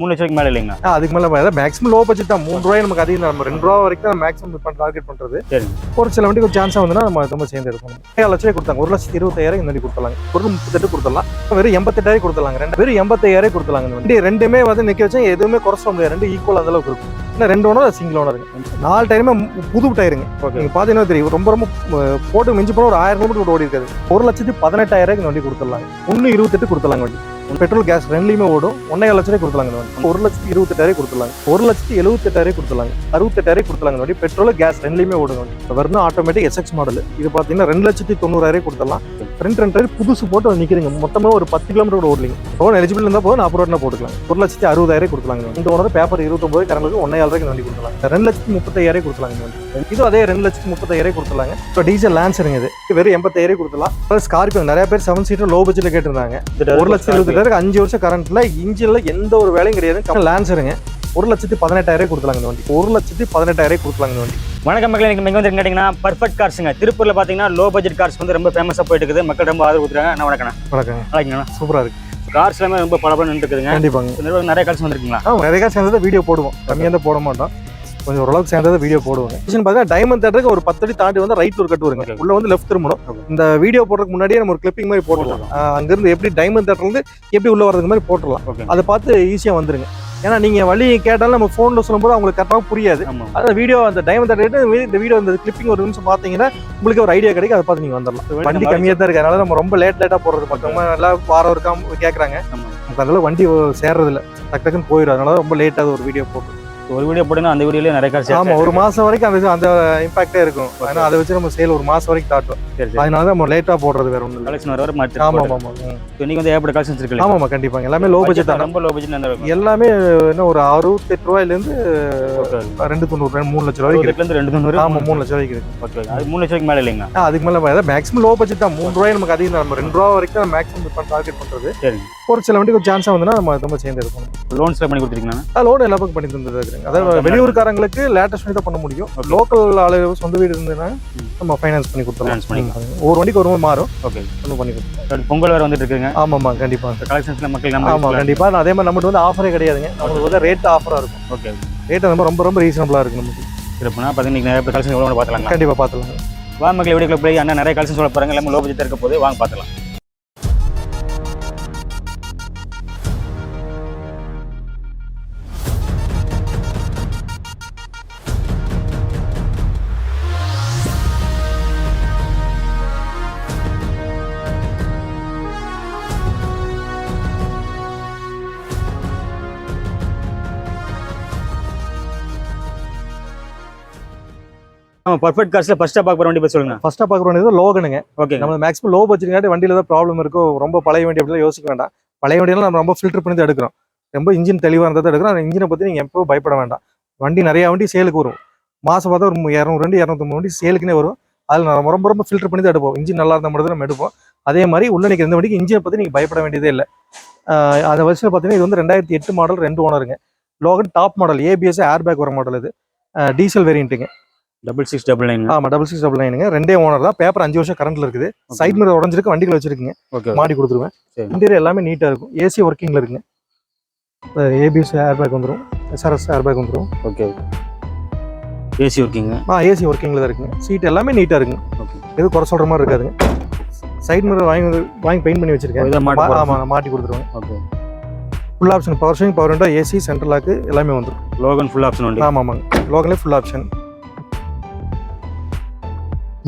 மூணு லட்சம் மேல இல்லைங்களா? ஆ, அதுக்கு மேலே மேக்ஸிமம் லோ பட்ஜெட் தான். மூணு ரூபாய் நமக்கு அதிகம். நம்ம ரெண்டு ரூபா வரைக்கும் தான் மேக்ஸிமம் டார்கெட் பண்ணுறது. ஒரு சில வண்டிக்கு ஒரு சான்ஸாக வந்துன்னா நம்ம ரொம்ப சேர்ந்து எடுக்கணும் ஏழு லட்சம் கொடுத்தாங்க. ஒரு லட்சத்தி இருபத்தாயிரம் இந்த வண்டி கொடுத்தலாங்க ஒரு முப்பத்தெட்டு கொடுத்துடலாம். வெறும் எண்பத்தெட்டாயிரம் கொடுத்துலாங்க ரெண்டு வெறும் எண்பத்தாயிரம் கொடுத்துலாங்க இந்த வண்டி. ரெண்டுமே வந்து நிற்க வச்சா எதுவுமே குறை சொல்ல முடியாது. ரெண்டு ஈக்குவல் அந்த அளவுக்கு இருக்கும். இல்லை ரெண்டு ஓனர் சிங்கிள் ஓனருங்க நாலு டயருமே புது டயருங்க நீங்கள் பார்த்தீங்கன்னா தெரியும். ரொம்ப ரொம்ப போட்டு மிஞ்சி போன ஒரு ஆயிரம் கிலோமீட்டர் ஓடி இருக்காது ஒரு லட்சத்தி பதினெட்டாயிரம் இந்த வண்டி கொடுத்துடலாங்க. ஒன்று இருபத்தெட்டு கொடுத்துலாங்க வண்டி. பெட்ரோல் கேஸ் ரெண்டுலையுமே ஓடும். ஒன்றே லட்சம் ரூபாய் கொடுத்துலாங்க வண்டி ஒரு லட்சத்தி இருபத்தெட்டாயிரம் கொடுத்துலாங்க ஒரு லட்சத்தி எழுபத்தெட்டாயிரம் கொடுத்துலாங்க அறுபத்தெட்டாயிரம் கொடுத்துலாங்க வண்டி பெட்ரோல் கேஸ் ரெண்டுலையுமே ஓடுங்க. வண்டி இப்போ வெறும் ஆட்டோமேட்டிக் எஸ்எக்ஸ் மாடல் இது பார்த்தீங்கன்னா ரெண்டு லட்சத்தி தொண்ணூறாயிரம் கொடுத்துடலாம். ரெண்டு ரெண்டு டயர் புதுசு போட்டு நிற்கிறீங்க மொத்தமாக ஒரு பத்து கிலோமீட்டர் கூட ஓடலிங்க. ஃபோன் எலிஜிபிள் இருந்தால் போதும் நாற்பது ரூபா போட்டுக்கலாம். ஒரு லட்சத்தி அறுபதாயிரம் கொடுத்துலாங்க இந்த ஓனர் பேப்பர் இருபத்தொம்பது கரங்களுக்கு ஒன்றே ரூபாய்க்கு வண்டி கொடுத்துலாம் ரெண்டு லட்சத்தி முப்பத்தாயிரம் கொடுத்துலாங்க வண்டி இது அதே ரெண்டு லட்சத்தி முப்பத்தாயிரம் கொடுத்துலாங்க இப்போ டீசல் லான்சருங்க இது. வெறும் எண்பத்தாயிரம் கொடுத்துலாம் ஸ்கார்பியோ நிறைய பேர் செவன் சீட்டர் லோ பட்ஜெட்டில் கேட்டிருந்தாங்க. ஒரு லட்சத்தி எழுபத்தெட்டாயிரம் அஞ்சு வருஷம் கரண்ட்ல இன்ஜின்ல எந்த ஒரு வேலையும் கிடையாது. லான்சருங்க ஒரு லட்சத்தி பதினெட்டாயிரம் கொடுத்துலாங்க இந்த வண்டி. ஒரு லட்சத்தி பதினெட்டாயிரம் கொடுத்துலாங்க இந்த வண்டி. வணக்கம் மக்களே எனக்கு வந்து கேட்டிங்கன்னா பர்ஃபெக்ட் கார்ஸுங்க திருப்பூர்ல பாத்தீங்கன்னா லோ பட்ஜெட் கார்ஸ் வந்து ரொம்ப ஃபேமஸா போயிட்டு இருக்குது. மக்கள் ரொம்ப ஆதரவு கொடுத்துருக்காங்க நான் வணக்கம் வணக்கங்க. நல்லா இருக்கீங்களா சூப்பரா இருக்கு. கார்ஸ் எல்லாமே ரொம்ப பலபலன்னு இருக்குதுங்க. கண்டிப்பாங்க. நிறைய கார்ஸ் வந்திருக்குங்களா? நிறைய காசு சேர்ந்ததை வீடியோ போடுவோம். கம்மியாக தான் போட மாட்டோம். கொஞ்சம் ஓரளவுக்கு சேர்ந்ததை வீடியோ போடுவோங்க. பார்த்தீங்கன்னா டைமண்ட் தேட்டருக்கு ஒரு பத்து அடி தாண்டி வந்து ரைட் ஒரு கட்டு வருங்க. உள்ள வந்து லெஃப்ட் திரும்பணும். இந்த வீடியோ போடுறதுக்கு முன்னாடியே நம்ம ஒரு கிளிப்பிங் மாதிரி போட்டுடலாம். அங்கிருந்து எப்படி டைமண்ட் தேட்டர்லேருந்து எப்படி உள்ள வரதுக்கு மாதிரி போட்டுடலாம். அதை பார்த்து ஈஸியாக வந்துருங்க. ஏன்னா நீங்க வழி கேட்டாலும் நம்ம ஃபோனில் சொல்லும்போது அவங்களுக்கு கரெக்டாக புரியாது. அதான் வீடியோ அந்த டைமண்ட் தேட்டர் இந்த வீடியோ இந்த கிளிப்பிங் ஒரு நிமிஷம் பார்த்தீங்கன்னா உங்களுக்கு ஒரு ஐடியா கிடைக்கும். அதை பார்த்து நீங்க வந்துடலாம். வண்டி கம்மியாக தான் இருக்கு. அதனால நம்ம ரொம்ப லேட் லேட்டாக போடுறது மட்டும். எல்லாம் வாரம் இருக்காம கேட்குறாங்க அதெல்லாம் வண்டி சேர்றது இல்ல டக்கு டக்குன்னு போயிடும் அதனால தான் ரொம்ப லேட்டாக ஒரு வீடியோ போட்டு ஒரு வீடியோ போடுங்க அந்த வீடியோல நிறைய கார்ஸ் ஆமா ஒரு மாசம் வரைக்கும் அந்த அந்த இம்பாக்டே இருக்கும். ஏன்னா அதை வச்சு நம்ம சேல் ஒரு மாசம் வரைக்கும் சரி அதனால தான் நம்ம லேட்டா போடுறது வேற ஒன்றும் கலெக்ஷன் வர வர மாற்றி ஆமா ஆமா ஆமா. ம். இன்னைக்கு வந்து ஏற்பட்ட கலெக்ஷன்ஸ் இருக்கு ஆமா ஆமா கண்டிப்பாங்க. எல்லாமே லோ பட்ஜெட் தான். ரொம்ப லோ பட்ஜெட் எல்லாமே என்ன ஒரு அறுபத்தெட்டு ரூபாயில இருந்து ரெண்டு தொண்ணூறு மூணு லட்சம் ரூபாய்க்கு ரெண்டு தொண்ணூறு ஆமா மூணு லட்சம். ரூபாய்க்கு இருக்கு. ஓகே அது மூணு லட்சம் மேல இல்லைங்களா? ஆ, அதுக்கு மேல மேக்ஸிமம் லோ பட்ஜெட் தான். மூணு ரூபாய் நமக்கு அதிகம் நம்ம ரெண்டு ரூபா வரைக்கும் மேக்ஸிமம் டார்கெட் சரிங்க. ஒரு சில வண்டிக்கு ஒரு சான்ஸா வந்துன்னா நம்ம ரொம்ப சேர்ந்து எடுக்கணும். லோன்ஸ்ல பண்ணி கொடுத்துருக்கீங்களா லோன் எல்லா பக்கம் பண்ணி தந்துட்டு இருக்கிறாங்க அதாவது வெளியூர்காரங்களுக்கு லேட்டஸ்ட் பண்ணி தான் பண்ண முடியும். லோக்கல் ஆளு சொந்த வீடு இருந்ததுன்னா. நம்ம ஃபைனான்ஸ் பண்ணி கொடுத்துடலாம். Finance பண்ணிக்கலாம். ம். ஒரு வண்டிக்கு ஒரு மாறும். ஓகே ஒன்றும் பண்ணி கொடுத்துருவோம் பொங்கல் வேற வந்துட்டு இருக்குங்க. ஆமாம்மா கண்டிப்பா. கலெக்ஷன்ஸ்ல மக்கள் ஆமா நம்ம கண்டிப்பா. நான் அதே மாதிரி நம்மகிட்ட வந்து ஆஃபரே கிடையாதுங்க. நம்மளுக்கு வந்து ரேட் ஆஃபரா இருக்கும். ஓகே ரேட் வந்து ரொம்ப ரொம்ப ரீசனபிளா இருக்கு நமக்கு சிறப்புனா பார்த்தீங்கன்னா நிறைய கலெக்ஷன் எவ்வளோ பார்த்துலாம் கண்டிப்பா பார்த்துலாம் வா மக்கள் வீடியோக்குள்ள போய் அண்ணா நிறைய கலெக்ஷன் சொல்ல போறாங்க. எல்லாமே லோ இருக்க போது வாங்க பார்த்துலாம் பர்ஃபெக்ட் கார்ஸ்ல ஃபர்ஸ்ட் பார்க்க வண்டி பத்தி சொல்லுங்க. ஃபர்ஸ்டா பார்க்க வேண்டியது லோகனுங்க. ஓகே நம்ம மேக்ஸிமம் லோ பட்ஜெட் வண்டியில ஏதாவது ப்ராப்ளம் இருக்கோ ரொம்ப பழைய வண்டி அப்படிலாம் யோசிக்க வேண்டாம். பழைய வண்டியெல்லாம் நம்ம ரொம்ப ஃபில்டர் பண்ணி தான் எடுக்கிறோம். ரொம்ப இன்ஜின் தெளிவாக இருந்தால் தான் எடுக்கிறோம். அந்த இன்ஜினை பற்றி நீங்கள் எப்போ பயப்பட வேண்டாம். வண்டி நிறைய வண்டி சேலுக்கு வரும். மாசம் பார்த்தா ஒரு இரநூறு வண்டி இரநூத்தம்பது வண்டி சேலுக்குனே வரும். அதில் நம்ம ரொம்ப ரொம்ப ஃபில்டர் பண்ணி தான் எடுப்போம். இன்ஜின் நல்லா இருந்தால் மட்டும் தான் நம்ம எடுப்போம். அதே மாதிரி உள்ள நிற்கிற இந்த வண்டிக்கு இன்ஜினை பற்றி நீங்கள் பயப்பட வேண்டியதே இல்லை. அந்த வருஷத்தில் பார்த்தீங்கன்னா இது வந்து ரெண்டாயிரத்தி எட்டு மாடல் ரெண்டு ஓனருங்க Logan top model ABS air bag வர மாடல் இது. டீசல் வேரியண்ட்டுங்க டபுள் சிக்ஸ் டபுள் நைன் ஆமா டபுள் சிக்ஸ் டபுள் நைனுங்க ரெண்டே ஓனர் தான். பேப்பர் அஞ்சு வருஷம் கரண்ட்ல இருக்குது. சைட் மிரர் உடஞ்சிருக்கு வண்டிகள் வச்சிருக்குங்க. ஓகே மாடி கொடுத்துருவேன். இன்டீரியர் எல்லாமே நீட்டா இருக்கும். ஏசி ஒர்க்கிங்ல இருக்குங்க. ஏபிஎஸ் ஏர் பேக் வந்துடும் எஸ்ஆர்எஸ் ஏர் பேக் வந்துடும் ஓகே ஏசி ஒர்க்கிங்க ஆ ஏசி ஒர்க்கிங்ல தான் இருக்குங்க. சீட் எல்லாமே நீட்டா இருக்குங்க. ஓகே எதுவும் குறை சொல்ற மாதிரி இருக்காதுங்க. சைட் மிரர் வாங்கி வாங்கி பெயிண்ட் பண்ணி வச்சிருக்கேன். இதை மாட்ட கொடுத்துருவேன். Okay full option power swing power window AC central lock எல்லாமே வந்துடும் லோகன் ஃபுல் ஆப்ஷன் வண்டி ஆமா ஆமாங்க. லோக்கலே ஃபுல் ஆப்ஷன்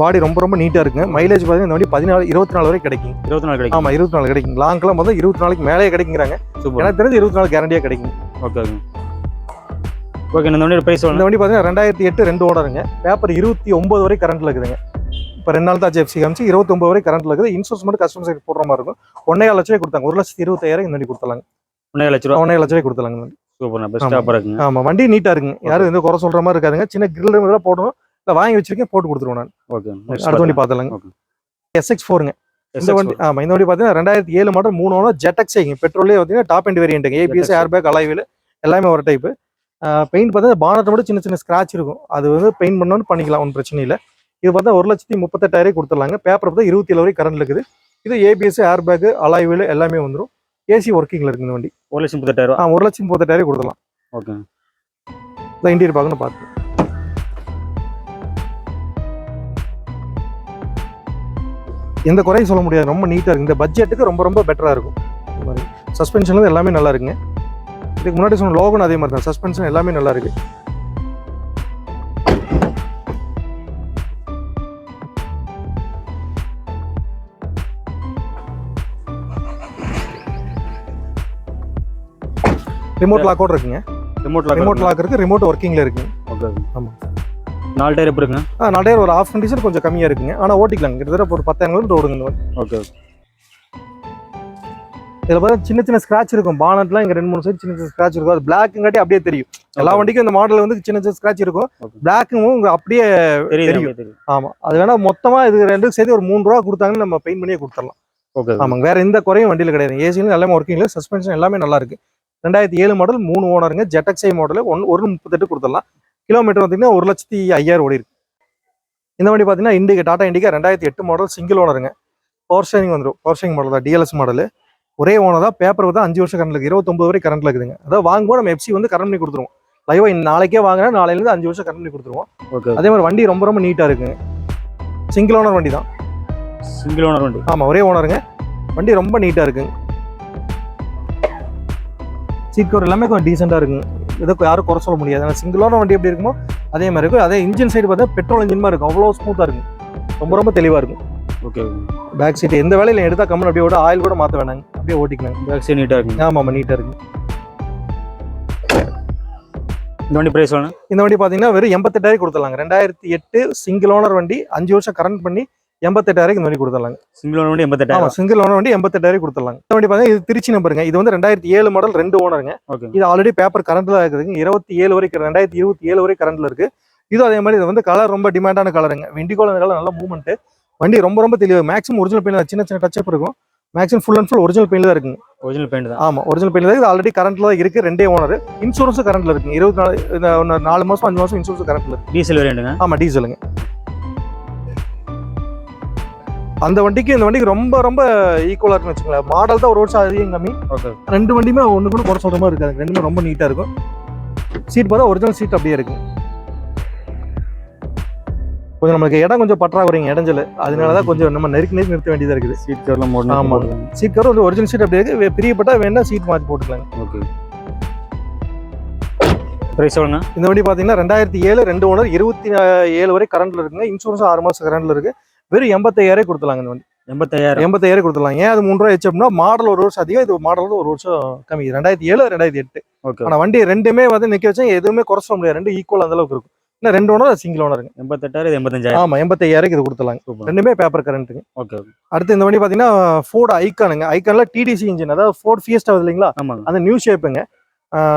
பாடி ரொம்ப ரொம்ப நீட்டா இருக்குங்க மைலேஜ் பார்த்தீங்கன்னா இந்த வண்டி பதினாலு இருபத்தி நாலு வரைக்கும் கிடைக்கும். இருபத்தி நாலு கிடைக்கும். ஆமா இருபத்தி நாலு கிடைக்கும் லாங்க்கெல்லாம் முதல்ல இருபத்தி நாளைக்கு மேலே கிடைக்குங்கிறாங்க. எனக்கு தெரிஞ்சு இருபத்தி நாலு கேரண்டியா கிடைக்கும். ஓகே ஓகே இந்த வண்டியோட பிரைஸ் இந்த வண்டி பார்த்தீங்கன்னா ரெண்டாயிரத்தி எட்டு ரெண்டு ஓனருங்க பேப்பர் இருபத்தி ஒன்பது வரை கரண்ட்ல இருக்குதுங்க. இப்போ ரெண்டு நாள் தான் ஜெப்சி காமிச்சு இருபத்தொம்பது வரை கரண்ட்ல இருக்குது. இன்சூரன்ஸ் மட்டும் கஸ்டமர் சைட் போடுற மாதிரி இருக்கும். ஒன்னே லட்ச ரூபாய் கொடுத்தாங்க. ஒரு லட்சத்தி இருபத்தாயிரம் இந்த வண்டி கொடுத்தலாங்க ஒன்றே லட்ச ரூபா? லட்ச ரூபாய் வண்டி. சூப்பர் பெஸ்ட் ஆமா. ஆஃபர் இருக்குங்க ஆமா. வண்டி நீட்டா இருக்குங்க. யாரும் எந்த குறை சொல்ற மாதிரி இருக்காதுங்க. சின்ன கிரில் இதெல்லாம் போடணும். இல்லை வாங்கி வச்சிருக்கேன் போட்டு கொடுத்துருவோம் நான். ஓகே. அடுத்த வண்டி பார்த்துலாங்க. எஸ்எக்ஸ் ஃபோருங்க இந்த வண்டி ஆமா இந்த வண்டி பார்த்தீங்கன்னா ரெண்டாயிரத்தி ஏழு மாடல் மூணு ஓனர் ஜெட்டக்ஸைங்க பெட்ரோலே பார்த்தீங்கன்னா top end வேரியன்ட்டுங்க ABS. Air bag alloy wheel எல்லாமே ஒரு டைப்பு பெயிண்ட் பார்த்தா பானட்டை மட்டும் சின்ன சின்ன ஸ்க்ராட்ச் இருக்கும். அது வந்து பெயிண்ட் பண்ணணும்னு பண்ணிக்கலாம் ஒன்றும் பிரச்சனை இல்லை. இது பார்த்தா ஒரு லட்சத்தி முப்பத்தெட்டாயிரம் கொடுத்துடலாங்க. பேப்பர் பார்த்தா இருபத்தி ஏழு வரைக்கும் கரண்ட் இருக்குது. இது ஏபிஎஸ் ஏர் பேக் அலாய்வில் எல்லாமே வந்துடும் ஏசி ஒர்க்கிங்ல இருக்கு இந்த வண்டி. ஒரு லட்சம் முப்பத்தெட்டாயிரம் ஆ ஒரு லட்சம் முப்பத்தெட்டாயிரம் கொடுத்துடலாம். ஓகே. இந்த இன்டீரியர் பார்க்கணும் பார்த்து. எந்த குறையும் சொல்ல முடியாது. ரொம்ப நீட்டாக இருக்கு. இந்த பட்ஜெட்டுக்கு ரொம்ப ரொம்ப பெட்டராக இருக்கும். இந்த மாதிரி. சஸ்பென்ஷன் எல்லாமே நல்லா இருக்குங்க. இதுக்கு முன்னாடி சொன்ன லோகன் அதே மாதிரி தான் சஸ்பென்ஷன் எல்லாமே நல்லா இருக்கு. ரிமோட் லாக்கோட இருக்குங்க. ரிமோட் ரிமோட் லாக் லாக் இருக்கு. ரிமோட் ஒர்க்கிங்ல இருக்குங்க. ஓகே ஆமா. நாலு டயர் எப்படி இருக்குங்க? ஆ நிறைய ஒரு ஆஃப் கண்டிஷன் கொஞ்சம் கம்மியா இருக்குங்க. ஆனா ஓட்டிக்கலாம் கிட்டத்தட்ட ஒரு பத்தாயிரம் கிலோமீட்டர் ஓடுங்க இந்த வண்டி. ஓகே இதுல பார்த்தா சின்ன சின்ன ஸ்கிராட்ச் இருக்கும். பானட்லாம் இங்க ரெண்டு மூணு சைடு சின்ன சின்ன ஸ்கிராட்ச் இருக்கும். அது பிளாக்குங்காட்டி அப்படியே தெரியும். எல்லா வண்டிக்கும் இந்த மாடல் வந்து சின்ன சின்ன ஸ்கிராட்ச் இருக்கும். பிளாக்கும் அப்படியே தெரியும். அப்படியே தெரியும். ஆமா. அது வேணா மொத்தமா இது ரெண்டும் சேர்த்து ஒரு மூணு ரூபா கொடுத்தாங்கன்னு நம்ம பெயிண்ட் பண்ணியே கொடுத்துடலாம். ஓகே ஆமாங்க. வேற எந்த குறையும் வண்டியில கிடையாது. ஏசிலும் எல்லாமே ஒர்க்கிங்ல சஸ்பென்ஷன் எல்லாமே நல்லா இருக்கு. ரெண்டாயிரத்தி ஏழு மாடல் மூணு ஓனருங்க ஜெட்டக்ஸை மாடல் ஒன் ஒரு முப்பத்தெட்டு கொடுத்துடலாம். கிலோமீட்டர் பார்த்தீங்கன்னா ஒரு லட்சத்தி ஐயாயிரம் ஓடி இருக்கு. இந்த வண்டி பார்த்தீங்கன்னா இண்டிகா டாடா இண்டிகா ரெண்டாயிரத்தி எட்டு மாடல் சிங்கிள் ஓனருங்க பவர் ஸ்டேரிங் வந்துடும் பவர் ஸ்டேரிங் மாடல் தான் டிஎல்எஸ் மாடல் ஒரே ஓனர் தான் பேப்பர் தான் அஞ்சு வருஷம் கரண்ட் இருக்கு. இருபத்தொம்பது வரை கரண்ட்ல இருக்குதுங்க. அதாவது வாங்கும்போது நம்ம எஃப்சி வந்து கரண்ட் பண்ணி கொடுத்துருவோம். லைவா நாளைக்கே வாங்கினா நாளையிலேருந்து அஞ்சு வருஷம் கரண்ட் பண்ணி கொடுத்துருவோம். ஓகே அதே மாதிரி வண்டி ரொம்ப ரொம்ப நீட்டாக இருக்குங்க. சிங்கிள் ஓனர் வண்டி தான். சிங்கிள் ஓனர் வண்டி. ஆமாம் ஒரே ஓனருங்க வண்டி ரொம்ப நீட்டாக இருக்குங்க. சீட் கவர் எல்லாமே கொஞ்சம் டீசெண்டாக இருக்குங்க. இதுக்கு யாரும் குறை சொல்ல முடியாது. ஆனால் சிங்கிள் ஓனர் வண்டி எப்படி இருக்குமோ அதே மாதிரி இருக்கும். அதே இன்ஜின் சைடு பார்த்தா பெட்ரோல் இன்ஜின் மாதிரி இருக்கும். அவ்வளோ ஸ்மூத்தாக இருக்கும். ரொம்ப ரொம்ப தெளிவாக இருக்கும். ஓகே பேக் சீட் எந்த வேலையில் எடுத்தா கம்மன் அப்படியே விட ஆயில் கூட மாற்ற வேணாங்க அப்படியே ஓட்டிக்கலாங்க பேக் சைடு நீட்டாக இருக்குங்க ஆமாம் ஆமாம் நீட்டாக இருக்கு இந்த வண்டி பிரைஸ் வேணும் இந்த வண்டி பார்த்தீங்கன்னா வெறும் எண்பத்தெட்டாயிரம் கொடுத்துடலாங்க. ரெண்டாயிரத்தி எட்டு சிங்கிள் ஓனர் வண்டி. அஞ்சு வருஷம் கரண்ட் பண்ணி எண்பத்தெட்டாயிரம் இந்த வண்டி கொடுத்துடலாங்க. சிங்கிள் ஓனர் வண்டி எண்பத்தெட்டாயிரம் சிங்கிள் ஓனர் வண்டி எண்பத்தெட்டாயிரம் கொடுத்துடலாங்க. இந்த வண்டி பார்த்தீங்கன்னா இது திருச்சி நம்பருங்க இது வந்து ரெண்டாயிரத்தி ஏழு மாடல் ரெண்டு ஓனருங்க இது ஆல்ரெடி பேப்பர் கரண்ட்ல இருக்குதுங்க. இருபத்தி ஏழு வரைக்கும் ரெண்டாயிரத்தி இருபத்தி ஏழு வரை கரண்ட்ல இருக்கு. இது அதே மாதிரி இது வந்து கலர் ரொம்ப டிமாண்டான கலருங்க இண்டிகோல கலர் நல்ல மூவ்மெண்ட் வண்டி ரொம்ப ரொம்ப தெளிவு. மேக்ஸிமம் ஒரிஜினல் பெயிண்ட் சின்ன சின்ன டச்சப் இருக்கும். Maximum full and full original paint தான் இருக்குங்க. ஒரிஜினல் பெயிண்ட் தான். ஆமா ஒரிஜினல் பெயிண்ட் தான் இது ஆல்ரெடி கரண்ட்ல தான் இருக்கு. ரெண்டே ஓனர் இன்சூரன்ஸும் கரண்ட்ல இருக்குங்க. இருபத்தி நாலு நாலு மாசம் அஞ்சு மாசம் இன்சூரன்ஸ் கரண்ட்ல இருக்கு. டீசல் வேரியண்ட்டுங்க ஆமா டீசலுங்க அந்த வண்டிக்கு இந்த வண்டிக்கு ரொம்ப ரொம்ப ஈக்குவலா இருக்குன்னு வச்சுக்கோங்களேன். மாடல் தான் ஒரு வருஷம் அதிகம் கம்மி. ரெண்டு வண்டியுமே ஒன்று கூட குறை சொல்ற மாதிரி இருக்காது. ரெண்டுமே ரொம்ப நீட்டா இருக்கும். சீட் பார்த்தா ஒரிஜினல் சீட் அப்படியே இருக்கு. கொஞ்சம் நமக்கு இடம் கொஞ்சம் பற்றாக்குறைங்க இடைஞ்சல். அதனாலதான் கொஞ்சம் நம்ம நெருக்கி நெருக்கி நிறுத்த வேண்டியதா இருக்குது. சீட் கவர்லாம் மூணு ஆமா. சீட் கவர் வந்து ஒரிஜினல் சீட் அப்படியே இருக்கு. வே- பிரியப்பட்டா வேணா சீட் மாத்தி போட்டுக்கலாங்க. ஓகே பிரைஸ் எவ்வளோங்க? இந்த வண்டி பாத்தீங்கன்னா ரெண்டாயிரத்தி ஏழு ரெண்டு ஓனர் இருபத்தி ஏழு வரை கரண்ட்ல இருக்குங்க. இன்சூரன்ஸ் ஆறு மாசம் கரண்ட்ல இருக்கு. வெறும் எண்பத்தாயிரம் கொடுத்துலாங்க இந்த வண்டி. எண்பத்தாயிரம் எண்பத்தாயிரம் கொடுத்துலாம் ஏன் அது மூணு ரூபா வச்சு அப்படின்னா மாடல் ஒரு வருஷம் அதிகம் இது மாடல் ஒரு வருஷம் கம்மி. ரெண்டாயிரத்தி ஏழு ரெண்டாயிரத்தி எட்டு. ஓகே. ஆனா வண்டி ரெண்டுமே வந்து நிக்க வச்சா எதுவுமே குறை சொல்ல முடியாது. ரெண்டு ஈக்குவல் அந்த அளவுக்கு இருக்கும். இன்னும் ரெண்டு ஓனர் சிங்கிள் ஓனருங்க எண்பத்தெட்டாயிரம் இது எண்பத்தஞ்சாயிரம். ஆமா எண்பத்தையாயிரம் இது கொடுத்துலாங்க ரெண்டுமே பேப்பர் கரண்ட்டுங்க ஓகே. அடுத்து இந்த வண்டி பாத்தீங்கன்னா ஃபோர்டு ஐக்கானுங்க ஐக்கான்ல டிடிசி இன்ஜின் அதாவது ஃபோர்ட் ஃபியஸ்ட் ஆகுது இல்லைங்களா? அந்த நியூ ஷேப்புங்க